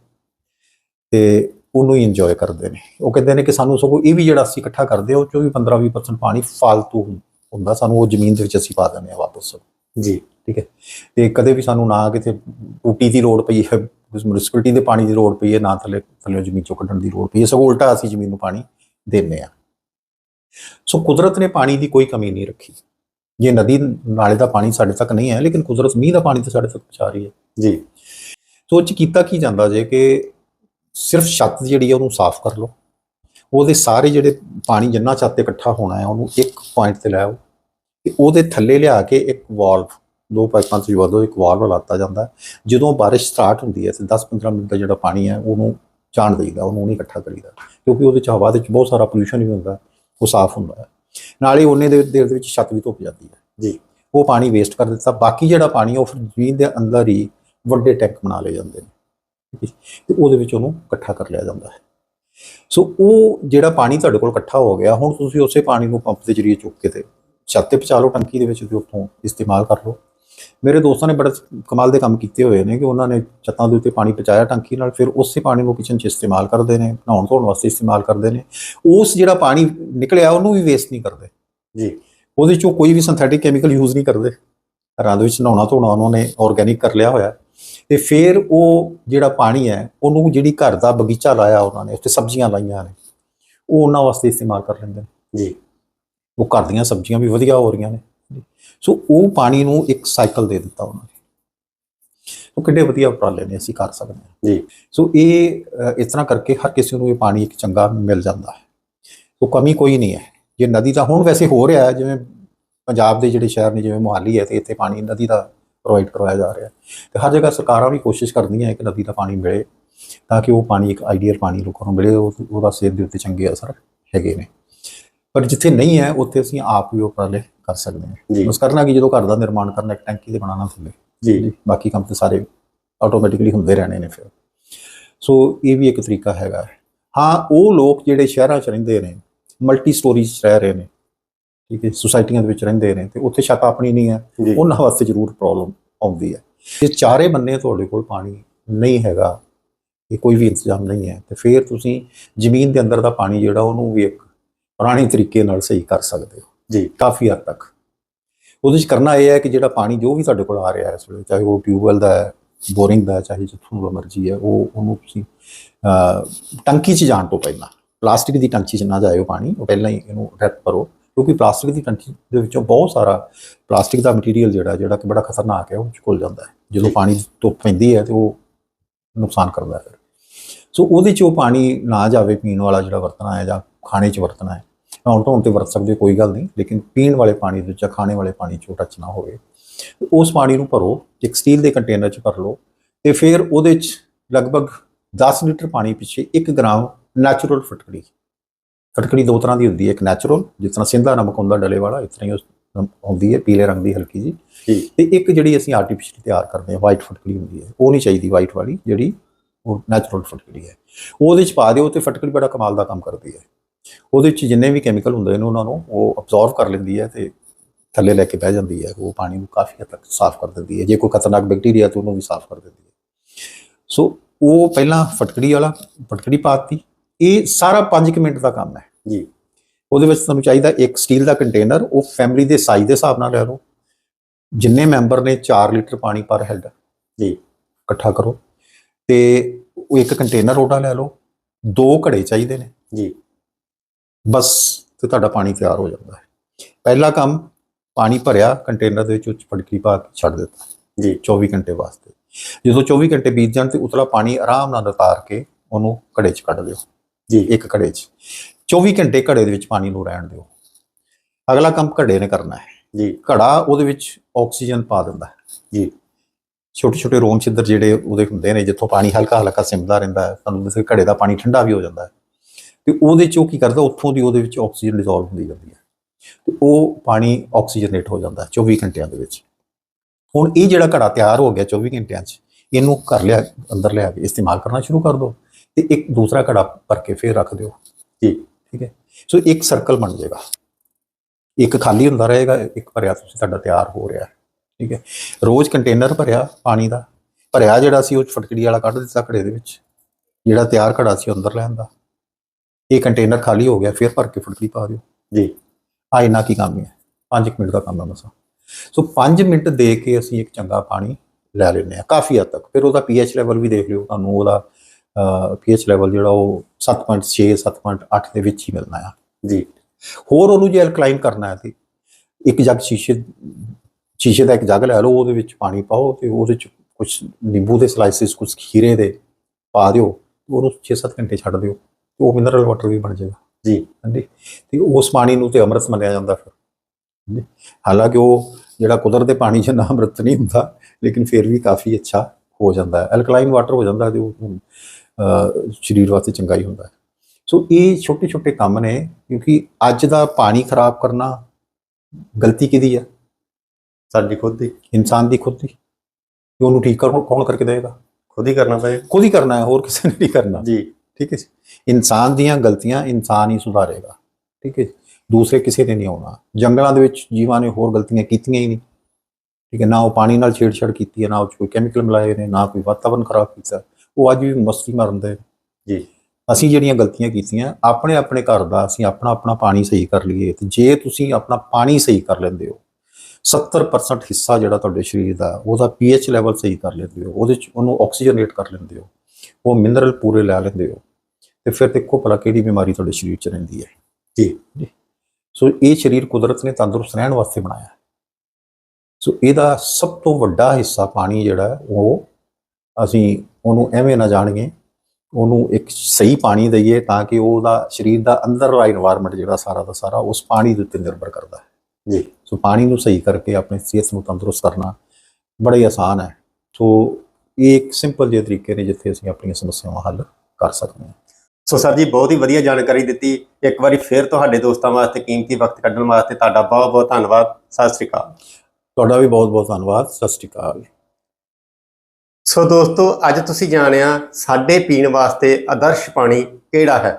Speaker 2: ਤੇ ਉਹਨੂੰ ਹੀ ਇੰਜੋਏ ਕਰਦੇ ਨੇ। ਉਹ ਕਹਿੰਦੇ ਨੇ ਕਿ ਸਾਨੂੰ ਸਗੋਂ ਇਹ ਵੀ ਜਿਹੜਾ ਅਸੀਂ ਇਕੱਠਾ ਕਰਦੇ ਹਾਂ ਉਹ ਚੋਂ ਵੀ 15-20% ਪਾਣੀ ਫालतू ਹੁੰਦਾ। ਸਾਨੂੰ ਉਹ ਜ਼ਮੀਨ ਦੇ ਵਿੱਚ ਅਸੀਂ ਪਾ ਦਿੰਦੇ ਹਾਂ ਵਾਪਸ।
Speaker 1: ਜੀ।
Speaker 2: ਠੀਕ ਹੈ। ਤੇ ਕਦੇ ਵੀ ਸਾਨੂੰ ਨਾ ਕਿਤੇ ਟੂਟੀ ਦੀ ਲੋੜ ਪਈ ਹੈ ਮਿਊਨਿਸਪੈਲਿਟੀ ਦੇ ਪਾਣੀ ਦੀ ਲੋੜ ਪਈ ਹੈ ਨਾ ਥੱਲੇ ਥੱਲੇ ਜ਼ਮੀਨ ਚੋਂ ਕੱਢਣ ਦੀ ਲੋੜ ਪਈ ਹੈ। ਸਗੋਂ ਉਲਟਾ ਅਸੀਂ ਜ਼ਮੀਨ ਨੂੰ ਪਾਣੀ ਦਿੰਦੇ ਆ ਸੋ ਕੁਦਰਤ ਨੇ ਪਾਣੀ ਦੀ ਕੋਈ ਕਮੀ ਨਹੀਂ ਰੱਖੀ। ਇਹ ਨਦੀ ਨਾਲੇ ਦਾ ਪਾਣੀ ਸਾਡੇ ਤੱਕ ਨਹੀਂ ਹੈ ਲੇਕਿਨ ਕੁਦਰਤ ਮੀਂਹ ਦਾ ਪਾਣੀ ਤਾਂ ਸਾਡੇ ਤੱਕ ਪਹੁੰਚਾ ਰਹੀ ਹੈ।
Speaker 1: ਜੀ।
Speaker 2: ਸੋ 'ਚ ਕੀਤਾ ਕੀ ਜਾਂਦਾ ਜੇ ਕਿ ਸਿਰਫ ਛੱਤ ਜਿਹੜੀ ਹੈ ਉਹਨੂੰ ਸਾਫ਼ ਕਰ ਲਓ। ਉਹਦੇ ਸਾਰੇ ਜਿਹੜੇ ਪਾਣੀ ਜਿੰਨਾ ਛੱਤ ਤੇ ਇਕੱਠਾ ਹੋਣਾ ਹੈ ਉਹਨੂੰ ਇੱਕ ਪੁਆਇੰਟ ਤੇ ਲੈ ਆਓ। ਤੇ ਉਹਦੇ ਥੱਲੇ ਲਿਆ ਕੇ ਇੱਕ ਵਾਲਵ ਦੋ ਪਾਈਪਾਂ ਤੋਂ ਜਦੋਂ ਇੱਕ ਵਾਲਵ ਲਾਤਾ ਜਾਂਦਾ ਹੈ। ਜਦੋਂ ਬਾਰਿਸ਼ ਸਟਾਰਟ ਹੁੰਦੀ ਹੈ ਤੇ 10-15 ਮਿੰਟ ਦਾ ਜਿਹੜਾ ਪਾਣੀ ਹੈ ਉਹਨੂੰ ਜਾਣ ਦੇਈਦਾ ਉਹਨੂੰ ਨਹੀਂ ਇਕੱਠਾ ਕਰੀਦਾ। ਕਿਉਂਕਿ ਉਹਦੇ ਚ ਹਵਾ ਦੇ ਵਿੱਚ ਬਹੁਤ ਸਾਰਾ ਪੋਲੂਸ਼ਨ ਵੀ ਹੁੰਦਾ ਹੈ, ਉਹ ਸਾਫ਼ ਹੁੰਦਾ ਹੈ। ਨਾਲੇ ਉਹਨੇ ਦੇ ਦੇਰ ਦੇ ਵਿੱਚ ਛੱਤ ਵੀ ਧੁੱਪ ਜਾਂਦੀ ਹੈ।
Speaker 1: ਜੀ।
Speaker 2: ਉਹ ਪਾਣੀ ਵੇਸਟ ਕਰ ਦਿੱਤਾ। ਬਾਕੀ ਜਿਹੜਾ ਪਾਣੀ ਹੈ ਉਹ ਫਿਰ ਜ਼ਮੀਨ ਦੇ ਅੰਦਰ ਹੀ ਵੱਡੇ ਟੈਂਕ ਬਣਾ ਲਏ ਜਾਂਦੇ ਨੇ। ਹੈ ਤੇ ਉਹਦੇ ਵਿੱਚ ਉਹਨੂੰ ਇਕੱਠਾ ਕਰ ਲਿਆ ਜਾਂਦਾ ਹੈ। ਸੋ ਉਹ ਜਿਹੜਾ ਪਾਣੀ ਤੁਹਾਡੇ ਕੋਲ ਇਕੱਠਾ ਹੋ ਗਿਆ ਹੁਣ ਤੁਸੀਂ ਉਸੇ ਪਾਣੀ ਨੂੰ ਪੰਪ ਦੇ ਜ਼ਰੀਏ ਚੁੱਕ ਕੇ ਤੇ ਛੱਤ ਤੇ ਪਹੁੰਚਾ ਲਓ ਟੰਕੀ ਦੇ ਵਿੱਚ ਤੇ ਉੱਥੋਂ ਇਸਤੇਮਾਲ ਕਰ ਲਓ। ਮੇਰੇ ਦੋਸਤਾਂ ਨੇ ਬੜੇ ਕਮਾਲ ਦੇ ਕੰਮ ਕੀਤੇ ਹੋਏ ਨੇ ਕਿ ਉਹਨਾਂ ਨੇ ਛੱਤਾਂ ਦੇ ਉੱਤੇ ਪਾਣੀ ਪਹੁੰਚਾਇਆ ਟੰਕੀ ਨਾਲ ਫਿਰ ਉਸੇ ਪਾਣੀ ਨੂੰ ਕਿਚਨ 'ਚ ਇਸਤੇਮਾਲ ਕਰਦੇ ਨੇ ਨਹਾਉਣ ਧੋਣ ਵਾਸਤੇ ਇਸਤੇਮਾਲ ਕਰਦੇ ਨੇ। ਉਸ ਜਿਹੜਾ ਪਾਣੀ ਨਿਕਲਿਆ ਉਹਨੂੰ ਵੀ ਵੇਸਟ ਨਹੀਂ ਕਰਦੇ।
Speaker 1: ਜੀ।
Speaker 2: ਉਹਦੇ ਚੋਂ ਕੋਈ ਵੀ ਸਿੰਥੈਟਿਕ ਕੈਮੀਕਲ ਯੂਜ਼ ਨਹੀਂ ਕਰਦੇ। ਘਰਾਂ ਦੇ ਵਿੱਚ ਨਹਾਉਣਾ ਧੋਣਾ ਉਹਨਾਂ ਨੇ ਆਰਗੇਨਿਕ ਕਰ ਲਿਆ ਹੋਇਆ। ਤੇ ਫਿਰ ਉਹ ਜਿਹੜਾ ਪਾਣੀ ਹੈ ਉਹਨੂੰ ਜਿਹੜੀ ਘਰ ਦਾ ਬਗੀਚਾ ਲਾਇਆ ਉਹਨਾਂ ਨੇ ਉੱਤੇ ਸਬਜ਼ੀਆਂ ਲਾਈਆਂ ਨੇ। ਉਹ ਉਹਨਾਂ ਵਾਸਤੇ ਇਸਤੇਮਾਲ ਕਰ ਲੈਂਦੇ ਨੇ।
Speaker 1: ਜੀ।
Speaker 2: ਉਹ ਘਰ ਦੀਆਂ ਸਬਜ਼ੀਆਂ ਵੀ ਵਧੀਆ ਹੋ ਰਹੀਆਂ ਨੇ। ਸੋ ਉਹ ਪਾਣੀ ਨੂੰ ਇੱਕ ਸਾਈਕਲ ਦੇ ਦਿੱਤਾ ਉਹਨਾਂ ਨੇ। ਉਹ ਕਿੰਨੇ ਵਧੀਆ ਉਪਰਾਲੇ ਨੇ ਅਸੀਂ ਕਰ ਸਕਦੇ ਹਾਂ।
Speaker 1: ਜੀ।
Speaker 2: ਸੋ ਇਹ ਇਸ ਤਰ੍ਹਾਂ ਕਰਕੇ ਹਰ ਕਿਸੇ ਨੂੰ ਇਹ ਪਾਣੀ ਇੱਕ ਚੰਗਾ ਮਿਲ ਜਾਂਦਾ ਹੈ। ਸੋ ਕਮੀ ਕੋਈ ਨਹੀਂ ਹੈ। ਜੇ ਨਦੀ ਦਾ ਹੁਣ ਵੈਸੇ ਹੋ ਰਿਹਾ ਹੈ ਜਿਵੇਂ ਪੰਜਾਬ ਦੇ ਜਿਹੜੇ ਸ਼ਹਿਰ ਨੇ ਜਿਵੇਂ ਮੁਹਾਲੀ ਹੈ ਤੇ ਇੱਥੇ ਪਾਣੀ ਨਦੀ ਦਾ ਪ੍ਰੋਵਾਈਡ ਕਰਵਾਇਆ ਜਾ ਰਿਹਾ ਤੇ ਹਰ ਜਗ੍ਹਾ ਸਰਕਾਰਾਂ ਵੀ ਕੋਸ਼ਿਸ਼ ਕਰਦੀਆਂ ਹੈ ਕਿ ਨਦੀ ਦਾ ਪਾਣੀ ਮਿਲੇ ਤਾਂ ਕਿ ਉਹ ਪਾਣੀ ਇੱਕ ਆਈਡੀਅਲ ਪਾਣੀ ਲੋਕਾਂ ਨੂੰ ਮਿਲੇ ਉਹ- ਉਹਦਾ ਸਿਹਤ ਦੇ ਉੱਤੇ ਚੰਗੇ ਅਸਰ ਹੈਗੇ ਨੇ। ਪਰ ਜਿੱਥੇ ਨਹੀਂ ਹੈ ਉੱਥੇ ਅਸੀਂ ਆਪ ਵੀ ਉਹ ਉਪਰਾਲੇ ਕਰ ਸਕਦੇ ਹਾਂ। ਬਸ ਕਰਨਾ ਕਿ ਜਦੋਂ ਘਰ ਦਾ ਨਿਰਮਾਣ ਕਰਨਾ ਇੱਕ ਟੈਂਕੀ ਦੇ ਬਣਾਉਣਾ ਥੱਲੇ।
Speaker 1: ਜੀ।
Speaker 2: ਬਾਕੀ ਕੰਮ ਤੇ ਸਾਰੇ ਆਟੋਮੈਟਿਕਲੀ ਹੁੰਦੇ ਰਹਿਣੇ ਨੇ ਫਿਰ। ਸੋ ਇਹ ਵੀ ਇੱਕ ਤਰੀਕਾ ਹੈਗਾ। ਹੈ। ਉਹ ਲੋਕ ਜਿਹੜੇ ਸ਼ਹਿਰਾਂ 'ਚ ਰਹਿੰਦੇ ਨੇ ਮਲਟੀ ਸਟੋਰੀਜ਼ 'ਚ ਰਹਿ ਰਹੇ ਨੇ ਠੀਕ ਹੈ ਸੁਸਾਇਟੀਆਂ ਦੇ ਵਿੱਚ ਰਹਿੰਦੇ ਨੇ ਤੇ ਉੱਥੇ ਛੱਤ ਆਪਣੀ ਨਹੀਂ ਹੈ ਉਹਨਾਂ ਵਾਸਤੇ ਜ਼ਰੂਰ ਪ੍ਰੋਬਲਮ ਆਉਂਦੀ ਹੈ। ਜੇ ਚਾਰੇ ਬੰਨੇ ਤੁਹਾਡੇ ਕੋਲ ਪਾਣੀ ਨਹੀਂ ਹੈਗਾ ਇਹ ਕੋਈ ਵੀ ਇੰਤਜ਼ਾਮ ਨਹੀਂ ਹੈ ਤੇ ਫਿਰ ਤੁਸੀਂ ਜ਼ਮੀਨ ਦੇ ਅੰਦਰ ਦਾ ਪਾਣੀ ਜਿਹੜਾ ਉਹਨੂੰ ਵੀ ਇੱਕ ਪੁਰਾਣੇ ਤਰੀਕੇ ਨਾਲ ਸਹੀ ਕਰ ਸਕਦੇ ਹੋ।
Speaker 1: ਜੀ
Speaker 2: ਕਾਫੀ ਹੱਦ ਤੱਕ। ਉਹਦੇ ਵਿੱਚ ਕਰਨਾ ਇਹ ਹੈ ਕਿ ਜਿਹੜਾ ਪਾਣੀ ਜੋ ਵੀ ਤੁਹਾਡੇ ਕੋਲ ਆ ਰਿਹਾ ਹੈ ਇਸ ਵੇਲੇ ਚਾਹੇ ਉਹ ਟਿਊਬਵੈਲ ਦਾ ਹੈ ਬੋਰਿੰਗ ਦਾ ਹੈ ਚਾਹੇ ਜਿੱਥੋਂ ਦਾ ਮਰਜ਼ੀ ਹੈ ਉਹ ਉਹਨੂੰ ਤੁਸੀਂ ਟੰਕੀ 'ਚ ਜਾਣ ਤੋਂ ਪਹਿਲਾਂ ਪਲਾਸਟਿਕ ਦੀ ਟੰਕੀ 'ਚ ਨਾ ਜਾਇਓ ਪਾਣੀ ਉਹ ਪਹਿਲਾਂ ਹੀ ਇਹਨੂੰ ਰੈਪ ਕਰੋ ਕਿਉਂਕਿ ਪਲਾਸਟਿਕ ਦੀ ਟੰਕੀ ਦੇ ਵਿੱਚੋਂ ਬਹੁਤ ਸਾਰਾ ਪਲਾਸਟਿਕ ਦਾ ਮਟੀਰੀਅਲ ਜਿਹੜਾ ਜਿਹੜਾ ਕਿ ਬੜਾ ਖਤਰਨਾਕ ਹੈ ਉਹ ਘੁਲ ਜਾਂਦਾ ਹੈ। ਜਦੋਂ ਪਾਣੀ ਧੁੱਪ ਪੈਂਦੀ ਹੈ ਤੇ ਉਹ ਨੁਕਸਾਨ ਕਰਦਾ ਹੈ ਫਿਰ। ਸੋ ਉਹਦੇ 'ਚ ਉਹ ਪਾਣੀ ਨਾ ਜਾਵੇ ਪੀਣ ਵਾਲਾ ਜਿਹੜਾ ਵਰਤਣਾ ਹੈ ਜਾਂ ਖਾਣੇ 'ਚ ਵਰਤਣਾ ਹੈ ਨਹਾਉਣ ਧੋਣ ਤੇ ਵਰਤ ਸਕਦੇ ਕੋਈ ਗੱਲ ਨਹੀਂ। ਲੇਕਿਨ ਪੀਣ ਵਾਲੇ ਪਾਣੀ ਦੇ ਵਿੱਚ ਜਾਂ ਖਾਣੇ ਵਾਲੇ ਪਾਣੀ 'ਚ ਉਹ ਟੱਚ ਨਾ ਹੋਵੇ। ਉਸ ਪਾਣੀ ਨੂੰ ਭਰੋ ਇੱਕ ਸਟੀਲ ਦੇ ਕੰਟੇਨਰ 'ਚ ਭਰ ਲਓ ਤੇ ਫਿਰ ਉਹਦੇ 'ਚ ਲਗਭਗ 10 ਲੀਟਰ ਪਾਣੀ ਪਿੱਛੇ 1 ਗ੍ਰਾਮ ਨੈਚੁਰਲ ਫਟਕੜੀ। ਫਟਕੜੀ ਦੋ ਤਰ੍ਹਾਂ ਦੀ ਹੁੰਦੀ ਹੈ ਇੱਕ ਨੈਚੁਰਲ ਜਿਸ ਤਰ੍ਹਾਂ ਸਿੰਧਾ ਨਮਕ ਹੁੰਦਾ ਡਲੇ ਵਾਲਾ ਇਸ ਤਰ੍ਹਾਂ ਹੀ ਉਹ ਹੁੰਦੀ ਹੈ ਪੀਲੇ ਰੰਗ ਦੀ ਹਲਕੀ ਜੀ
Speaker 1: ਜੀ
Speaker 2: ਤੇ ਇੱਕ ਜਿਹੜੀ ਅਸੀਂ ਆਰਟੀਫੀਸ਼ੀਅਲ ਤਿਆਰ ਕਰਦੇ ਹਾਂ ਵਾਈਟ ਫਟਕੜੀ ਹੁੰਦੀ ਹੈ ਉਹ ਨਹੀਂ ਚਾਹੀਦੀ ਵਾਈਟ ਵਾਲੀ ਜਿਹੜੀ ਉਹ ਨੈਚੁਰਲ ਫਟਕੜੀ ਹੈ। ਉਹਦੇ 'ਚ ਪਾ ਦਿਓ ਤੇ ਫਟਕੜੀ ਬੜਾ ਕਮਾਲ ਦਾ ਕੰਮ ਕਰਦੀ ਹੈ। ਉਹਦੇ 'ਚ ਜਿੰਨੇ ਵੀ ਕੈਮੀਕਲ ਹੁੰਦੇ ਨੇ ਉਹਨਾਂ ਨੂੰ ਉਹ ਅਬਜ਼ੌਰਬ ਕਰ ਲੈਂਦੀ ਹੈ ਤੇ ਥੱਲੇ ਲੈ ਕੇ ਬਹਿ ਜਾਂਦੀ ਹੈ। ਉਹ ਪਾਣੀ ਨੂੰ ਕਾਫੀ ਹੱਦ ਤੱਕ ਸਾਫ਼ ਕਰ ਦਿੰਦੀ ਹੈ। ਜੇ ਕੋਈ ਖਤਰਨਾਕ ਬੈਕਟੀਰੀਆ ਤੇ ਉਹਨੂੰ ਵੀ ਸਾਫ਼ ਕਰ ਦਿੰਦੀ ਹੈ। ਸੋ ਉਹ ਪਹਿਲਾਂ ਫਟਕੜੀ ਵਾਲਾ ਫਟਕੜੀ ਪਾਤੀ। ਇਹ ਸਾਰਾ 5 ਮਿੰਟ ਦਾ ਕੰਮ ਹੈ।
Speaker 1: ਜੀ।
Speaker 2: ਉਹਦੇ ਵਿੱਚ ਤੁਹਾਨੂੰ ਚਾਹੀਦਾ ਇੱਕ ਸਟੀਲ ਦਾ ਕੰਟੇਨਰ ਉਹ ਫੈਮਿਲੀ ਦੇ ਸਾਈਜ਼ ਦੇ ਹਿਸਾਬ ਨਾਲ ਲੈ ਲਓ। ਜਿੰਨੇ ਮੈਂਬਰ ਨੇ 4 ਲੀਟਰ ਪਾਣੀ ਪਰ ਹੈਡ
Speaker 1: ਜੀ।
Speaker 2: ਇਕੱਠਾ ਕਰੋ। ਤੇ ਉਹ ਇੱਕ ਕੰਟੇਨਰ ਉਹਦਾ ਲੈ ਲਓ। ਦੋ ਘੜੇ ਚਾਹੀਦੇ ਨੇ।
Speaker 1: ਜੀ।
Speaker 2: ਬਸ ਤੇ ਤੁਹਾਡਾ ਪਾਣੀ ਤਿਆਰ ਹੋ ਜਾਂਦਾ ਹੈ। ਪਹਿਲਾ ਕੰਮ ਪਾਣੀ ਭਰਿਆ ਕੰਟੇਨਰ ਦੇ ਵਿੱਚ ਉੱਚ ਫਟਕੀ ਪਾ ਕੇ ਛੱਡ ਦਿੱਤਾ।
Speaker 1: ਜੀ।
Speaker 2: 24 ਘੰਟੇ ਵਾਸਤੇ। ਜਦੋਂ 24 ਘੰਟੇ ਬੀਤ ਜਾਣ ਤੇ ਉਤਲਾ ਪਾਣੀ ਆਰਾਮ ਨਾਲ ਉਤਾਰ ਕੇ ਉਹਨੂੰ ਘੜੇ 'ਚ ਕੱਢ ਦਿਓ।
Speaker 1: ਜੀ।
Speaker 2: ਇੱਕ ਘੜੇ 'ਚ। 24 ਘੰਟੇ ਘੜੇ ਦੇ ਵਿੱਚ ਪਾਣੀ ਨੂੰ ਰਹਿਣ ਦਿਓ। ਅਗਲਾ ਕੰਮ ਘੜੇ ਨੇ ਕਰਨਾ ਹੈ।
Speaker 1: ਜੀ।
Speaker 2: ਘੜਾ ਉਹਦੇ ਵਿੱਚ ਆਕਸੀਜਨ ਪਾ ਦਿੰਦਾ ਹੈ।
Speaker 1: ਜੀ।
Speaker 2: ਛੋਟੇ ਛੋਟੇ ਰੋਮ ਛਿੱਦਰ ਜਿਹੜੇ ਉਹਦੇ ਹੁੰਦੇ ਨੇ ਜਿੱਥੋਂ ਪਾਣੀ ਹਲਕਾ ਹਲਕਾ ਸਿਮਦਾ ਰਹਿੰਦਾ ਹੈ ਤੁਹਾਨੂੰ ਦੱਸੇ ਘੜੇ ਦਾ ਪਾਣੀ ਠੰਡਾ ਵੀ ਹੋ ਜਾਂਦਾ ਹੈ। ਤੇ ਉਹਦੇ ਚ ਉਹ ਕੀ ਕਰਦਾ ਉੱਥੋਂ ਦੀ ਉਹਦੇ ਵਿੱਚ ਆਕਸੀਜਨ ਡਿਸੋਲਵ ਹੁੰਦੀ ਜਾਂਦੀ ਹੈ। ਤੇ ਉਹ ਪਾਣੀ ਆਕਸੀਜਨੇਟ ਹੋ ਜਾਂਦਾ ਹੈ 24 ਘੰਟਿਆਂ ਦੇ ਵਿੱਚ। ਹੁਣ ਇਹ ਜਿਹੜਾ ਘੜਾ ਤਿਆਰ ਹੋ ਗਿਆ 24 ਘੰਟਿਆਂ 'ਚ ਇਹਨੂੰ ਘਰ ਲਿਆ ਅੰਦਰ ਲਿਆ ਕੇ ਇਸਤੇਮਾਲ ਕਰਨਾ ਸ਼ੁਰੂ ਕਰ ਦਿਓ ਤੇ ਇੱਕ ਦੂਸਰਾ ਘੜਾ ਭਰ ਕੇ ਫੇਰ ਰੱਖ ਦਿਓ।
Speaker 1: ਜੀ।
Speaker 2: ਠੀਕ ਹੈ? ਸੋ ਇੱਕ ਸਰਕਲ ਬਣ ਜਾਏਗਾ। ਇੱਕ ਖਾਲੀ ਹੁੰਦਾ ਰਹੇਗਾ ਇੱਕ ਭਰਿਆ ਤੁਸੀਂ ਤੁਹਾਡਾ ਤਿਆਰ ਹੋ ਰਿਹਾ ਹੈ। ਠੀਕ ਹੈ? ਰੋਜ਼ ਕੰਟੇਨਰ ਭਰਿਆ ਪਾਣੀ ਦਾ। ਭਰਿਆ ਜਿਹੜਾ ਸੀ ਉਹ ਫਟਕੜੀ ਵਾਲਾ ਕੱਢ ਦਿੱਤਾ ਘੜੇ ਦੇ ਵਿੱਚ। ਜਿਹੜਾ ਤਿਆਰ ਘੜਾ ਸੀ ਅੰਦਰ ਲੈਣ ਦਾ ਇਹ ਕੰਟੇਨਰ ਖਾਲੀ ਹੋ ਗਿਆ ਫਿਰ ਭਰ ਕੇ ਫਟਕੜੀ ਪਾ ਦਿਓ।
Speaker 1: ਜੀ।
Speaker 2: ਆ ਇੰਨਾ ਕੀ ਕੰਮ ਹੈ 5 ਮਿੰਟ ਦਾ ਕੰਮ ਹੈ ਮਸਾ ਸੋ 5 ਮਿੰਟ ਦੇ ਕੇ ਅਸੀਂ ਇੱਕ ਚੰਗਾ ਪਾਣੀ ਲੈ ਲੈਂਦੇ ਆ ਕਾਫੀ ਹੱਦ ਤੱਕ। ਫਿਰ ਉਹਦਾ ਪੀਐਚ ਲੈਵਲ ਵੀ ਦੇਖ ਲਿਓ ਤੁਹਾਨੂੰ ਉਹਦਾ ਪੀਐਚ ਲੈਵਲ ਜਿਹੜਾ ਉਹ 7.6 7.8 ਦੇ ਵਿੱਚ ਹੀ ਮਿਲਣਾ ਆ।
Speaker 1: ਜੀ।
Speaker 2: ਹੋਰ ਉਹਨੂੰ ਜੇ ਅਲਕਲਾਈਨ ਕਰਨਾ ਹੈ ਤੇ ਇੱਕ ਜੱਗ ਸ਼ੀਸ਼ੇ ਸ਼ੀਸ਼ੇ ਦਾ ਇੱਕ ਜੱਗ ਲੈ ਲਓ ਉਹਦੇ ਵਿੱਚ ਪਾਣੀ ਪਾਓ ਤੇ ਉਹਦੇ ਵਿੱਚ ਕੁਝ ਨਿੰਬੂ ਦੇ ਸਲਾਈਸਿਸ ਕੁਝ ਖੀਰੇ ਦੇ ਪਾ ਦਿਓ ਉਹਨੂੰ 6-7 ਘੰਟੇ ਛੱਡ ਦਿਓ। ਉਹ ਮਿਨਰਲ ਵਾਟਰ ਵੀ ਬਣ ਜਾਏਗਾ।
Speaker 1: ਜੀ।
Speaker 2: ਹਾਂਜੀ? ਤੇ ਉਸ ਪਾਣੀ ਨੂੰ ਤੇ ਅੰਮ੍ਰਿਤ ਮੰਨਿਆ ਜਾਂਦਾ ਫਿਰ। ਹਾਲਾਂਕਿ ਉਹ ਜਿਹੜਾ ਕੁਦਰਤ ਦੇ ਪਾਣੀ 'ਚ ਨਾ ਅੰਮ੍ਰਿਤ ਨਹੀਂ ਹੁੰਦਾ ਲੇਕਿਨ ਫਿਰ ਵੀ ਕਾਫੀ ਅੱਛਾ ਹੋ ਜਾਂਦਾ ਹੈ। ਅਲਕਲਾਈਨ ਵਾਟਰ ਹੋ ਜਾਂਦਾ ਅਹ, ਸਰੀਰ ਵਾਸਤੇ ਚੰਗਾ ਹੀ ਹੁੰਦਾ ਹੈ। ਸੋ ਇਹ ਛੋਟੇ ਛੋਟੇ ਕੰਮ ਨੇ ਕਿਉਂਕਿ ਅੱਜ ਦਾ ਪਾਣੀ ਖਰਾਬ ਕਰਨਾ ਗਲਤੀ ਕਿਹਦੀ ਹੈ?
Speaker 1: ਸਾਡੀ ਖੁਦ ਦੀ।
Speaker 2: ਇਨਸਾਨ ਦੀ ਖੁਦ ਦੀ। ਉਹਨੂੰ ਠੀਕ ਕੌਣ ਕਰਕੇ ਦੇਵੇਗਾ?
Speaker 1: ਖੁਦ ਹੀ ਕਰਨਾ ਪਏਗਾ।
Speaker 2: ਖੁਦ ਹੀ ਕਰਨਾ ਹੈ ਹੋਰ ਕਿਸੇ ਨੇ ਨਹੀਂ ਕਰਨਾ।
Speaker 1: ਜੀ।
Speaker 2: ਠੀਕ ਹੈ ਜੀ? ਇਨਸਾਨ ਦੀਆਂ ਗਲਤੀਆਂ ਇਨਸਾਨ ਹੀ ਸੁਧਾਰੇਗਾ ਠੀਕ ਹੈ ਜੀ? ਦੂਸਰੇ ਕਿਸੇ ਨੇ ਨਹੀਂ ਆਉਣਾ। ਜੰਗਲਾਂ ਦੇ ਵਿੱਚ ਜੀਵਾਂ ਨੇ ਹੋਰ ਗਲਤੀਆਂ ਕੀਤੀਆਂ ਹੀ ਨਹੀਂ। ਠੀਕ ਹੈ ਨਾ ਉਹ ਪਾਣੀ ਨਾਲ ਛੇੜਛਾੜ ਕੀਤੀ ਹੈ ਨਾ ਉਹ ਕੋਈ ਕੈਮੀਕਲ ਮਿਲਾਏ ਨੇ ਨਾ ਕੋਈ ਵਾਤਾਵਰਨ ਖਰਾਬ ਕੀਤਾ। ਉਹ ਅੱਜ ਵੀ ਮਸਤੀ ਮਾਰਦੇ
Speaker 1: ਜੀ।
Speaker 2: ਅਸੀਂ ਜਿਹੜੀਆਂ ਗਲਤੀਆਂ ਕੀਤੀਆਂ ਆਪਣੇ ਆਪਣੇ ਘਰ ਦਾ ਅਸੀਂ ਆਪਣਾ ਆਪਣਾ ਪਾਣੀ ਸਹੀ ਕਰ ਲਈਏ। ਤੇ ਜੇ ਤੁਸੀਂ ਆਪਣਾ ਪਾਣੀ ਸਹੀ ਕਰ ਲੈਂਦੇ ਹੋ 70% ਹਿੱਸਾ ਜਿਹੜਾ ਤੁਹਾਡੇ ਸਰੀਰ ਦਾ ਉਹਦਾ ਪੀਐਚ ਲੈਵਲ ਸਹੀ ਕਰ ਲੈਂਦੇ ਹੋ ਉਹਦੇ ਚ ਉਹਨੂੰ ਆਕਸੀਜਨੇਟ ਕਰ ਲੈਂਦੇ ਹੋ ਉਹ ਮਿਨਰਲ ਪੂਰੇ ਲੈ ਲੈਂਦੇ ਹੋ। ਤੇ ਫਿਰ ਦੇਖੋ ਭਲਾ ਕਿਹੜੀ ਬਿਮਾਰੀ ਤੁਹਾਡੇ ਸਰੀਰ 'ਚ ਰਹਿੰਦੀ ਹੈ।
Speaker 1: ਜੀ।
Speaker 2: ਸੋ ਇਹ ਸਰੀਰ ਕੁਦਰਤ ਨੇ ਤੰਦਰੁਸਤ ਰਹਿਣ ਵਾਸਤੇ ਬਣਾਇਆ ਸੋ ਇਹਦਾ ਸਭ ਤੋਂ ਵੱਡਾ ਹਿੱਸਾ ਪਾਣੀ ਜਿਹੜਾ ਉਹ ਅਸੀਂ ਉਹਨੂੰ ਐਵੇਂ ਨਾ ਜਾਣਗੇ ਉਹਨੂੰ ਇੱਕ ਸਹੀ ਪਾਣੀ ਦਈਏ ਤਾਂ ਕਿ ਉਹਦਾ ਸਰੀਰ ਦਾ ਅੰਦਰ ਅੰਦਰਲਾ এনवायरमेंट ਜਿਹੜਾ ਸਾਰਾ ਦਾ ਸਾਰਾ ਉਸ ਪਾਣੀ ਦੇ ਉੱਤੇ ਨਿਰਭਰ ਕਰਦਾ ਹੈ।
Speaker 1: ਜੀ।
Speaker 2: ਸੋ ਪਾਣੀ ਨੂੰ ਸਹੀ ਕਰਕੇ ਆਪਣੀ ਸਿਹਤ ਨੂੰ ਤੰਦਰੁਸਤ ਕਰਨਾ ਬੜਾ ਹੀ ਆਸਾਨ ਹੈ। ਸੋ ਇਹ ਇੱਕ ਸਿੰਪਲ ਜਿਹੇ ਤਰੀਕੇ ਨੇ ਜਿੱਥੇ ਅਸੀਂ ਆਪਣੀਆਂ ਸਮੱਸਿਆਵਾਂ ਹੱਲ ਕਰ ਸਕਦੇ ਹਾਂ।
Speaker 1: ਸੋ ਸਰ ਜੀ ਬਹੁਤ ਹੀ ਵਧੀਆ ਜਾਣਕਾਰੀ ਦਿੱਤੀ। ਇੱਕ ਵਾਰੀ ਫੇਰ ਤੁਹਾਡੇ ਦੋਸਤਾਂ ਵਾਸਤੇ ਕੀਮਤੀ ਵਕਤ ਕੱਢਣ ਵਾਸਤੇ ਤੁਹਾਡਾ ਬਹੁਤ ਬਹੁਤ ਧੰਨਵਾਦ। ਸਤਿ ਸ੍ਰੀ ਅਕਾਲ।
Speaker 2: ਤੁਹਾਡਾ ਵੀ ਬਹੁਤ ਬਹੁਤ ਧੰਨਵਾਦ। ਸਤਿ ਸ਼੍ਰੀ ਅਕਾਲ।
Speaker 1: ਸੋ ਦੋਸਤੋ ਅੱਜ ਤੁਸੀਂ ਜਾਣਿਆ ਸਾਡੇ ਪੀਣ ਵਾਸਤੇ ਆਦਰਸ਼ ਪਾਣੀ ਕਿਹੜਾ ਹੈ।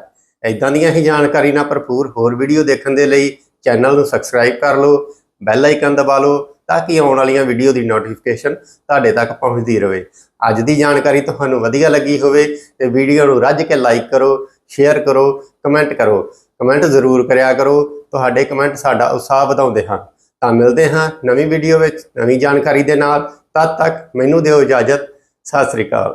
Speaker 1: ਇਦਾਂ ਦੀਆਂ ਹੀ ਜਾਣਕਾਰੀ ਨਾਲ ਭਰਪੂਰ ਹੋਰ ਵੀਡੀਓ ਦੇਖਣ ਦੇ ਲਈ ਚੈਨਲ ਨੂੰ ਸਬਸਕ੍ਰਾਈਬ ਕਰ ਲਓ ਬੈਲ ਆਈਕਨ ਦਬਾ ਲਓ ਤਾਂ ਕਿ ਆਉਣ ਵਾਲੀਆਂ ਵੀਡੀਓ ਦੀ ਨੋਟੀਫਿਕੇਸ਼ਨ ਤੁਹਾਡੇ ਤੱਕ ਪਹੁੰਚਦੀ ਰਹੇ। ਅੱਜ ਦੀ ਜਾਣਕਾਰੀ ਤੁਹਾਨੂੰ ਵਧੀਆ ਲੱਗੀ ਹੋਵੇ ਤੇ ਵੀਡੀਓ ਨੂੰ ਰੱਜ ਕੇ ਲਾਈਕ ਕਰੋ ਸ਼ੇਅਰ ਕਰੋ ਕਮੈਂਟ ਕਰੋ। ਕਮੈਂਟ ਜ਼ਰੂਰ ਕਰਿਆ ਕਰੋ, ਤੁਹਾਡੇ ਕਮੈਂਟ ਸਾਡਾ ਉਤਸ਼ਾਹ ਵਧਾਉਂਦੇ ਹਨ। ਤਾਂ ਮਿਲਦੇ ਹਾਂ ਨਵੀਂ ਵੀਡੀਓ ਵਿੱਚ ਨਵੀਂ ਜਾਣਕਾਰੀ ਦੇ ਨਾਲ। ਤਦ ਤੱਕ ਮੈਨੂੰ ਦਿਓ ਇਜਾਜ਼ਤ। ਸਤਿ ਸ੍ਰੀ ਅਕਾਲ।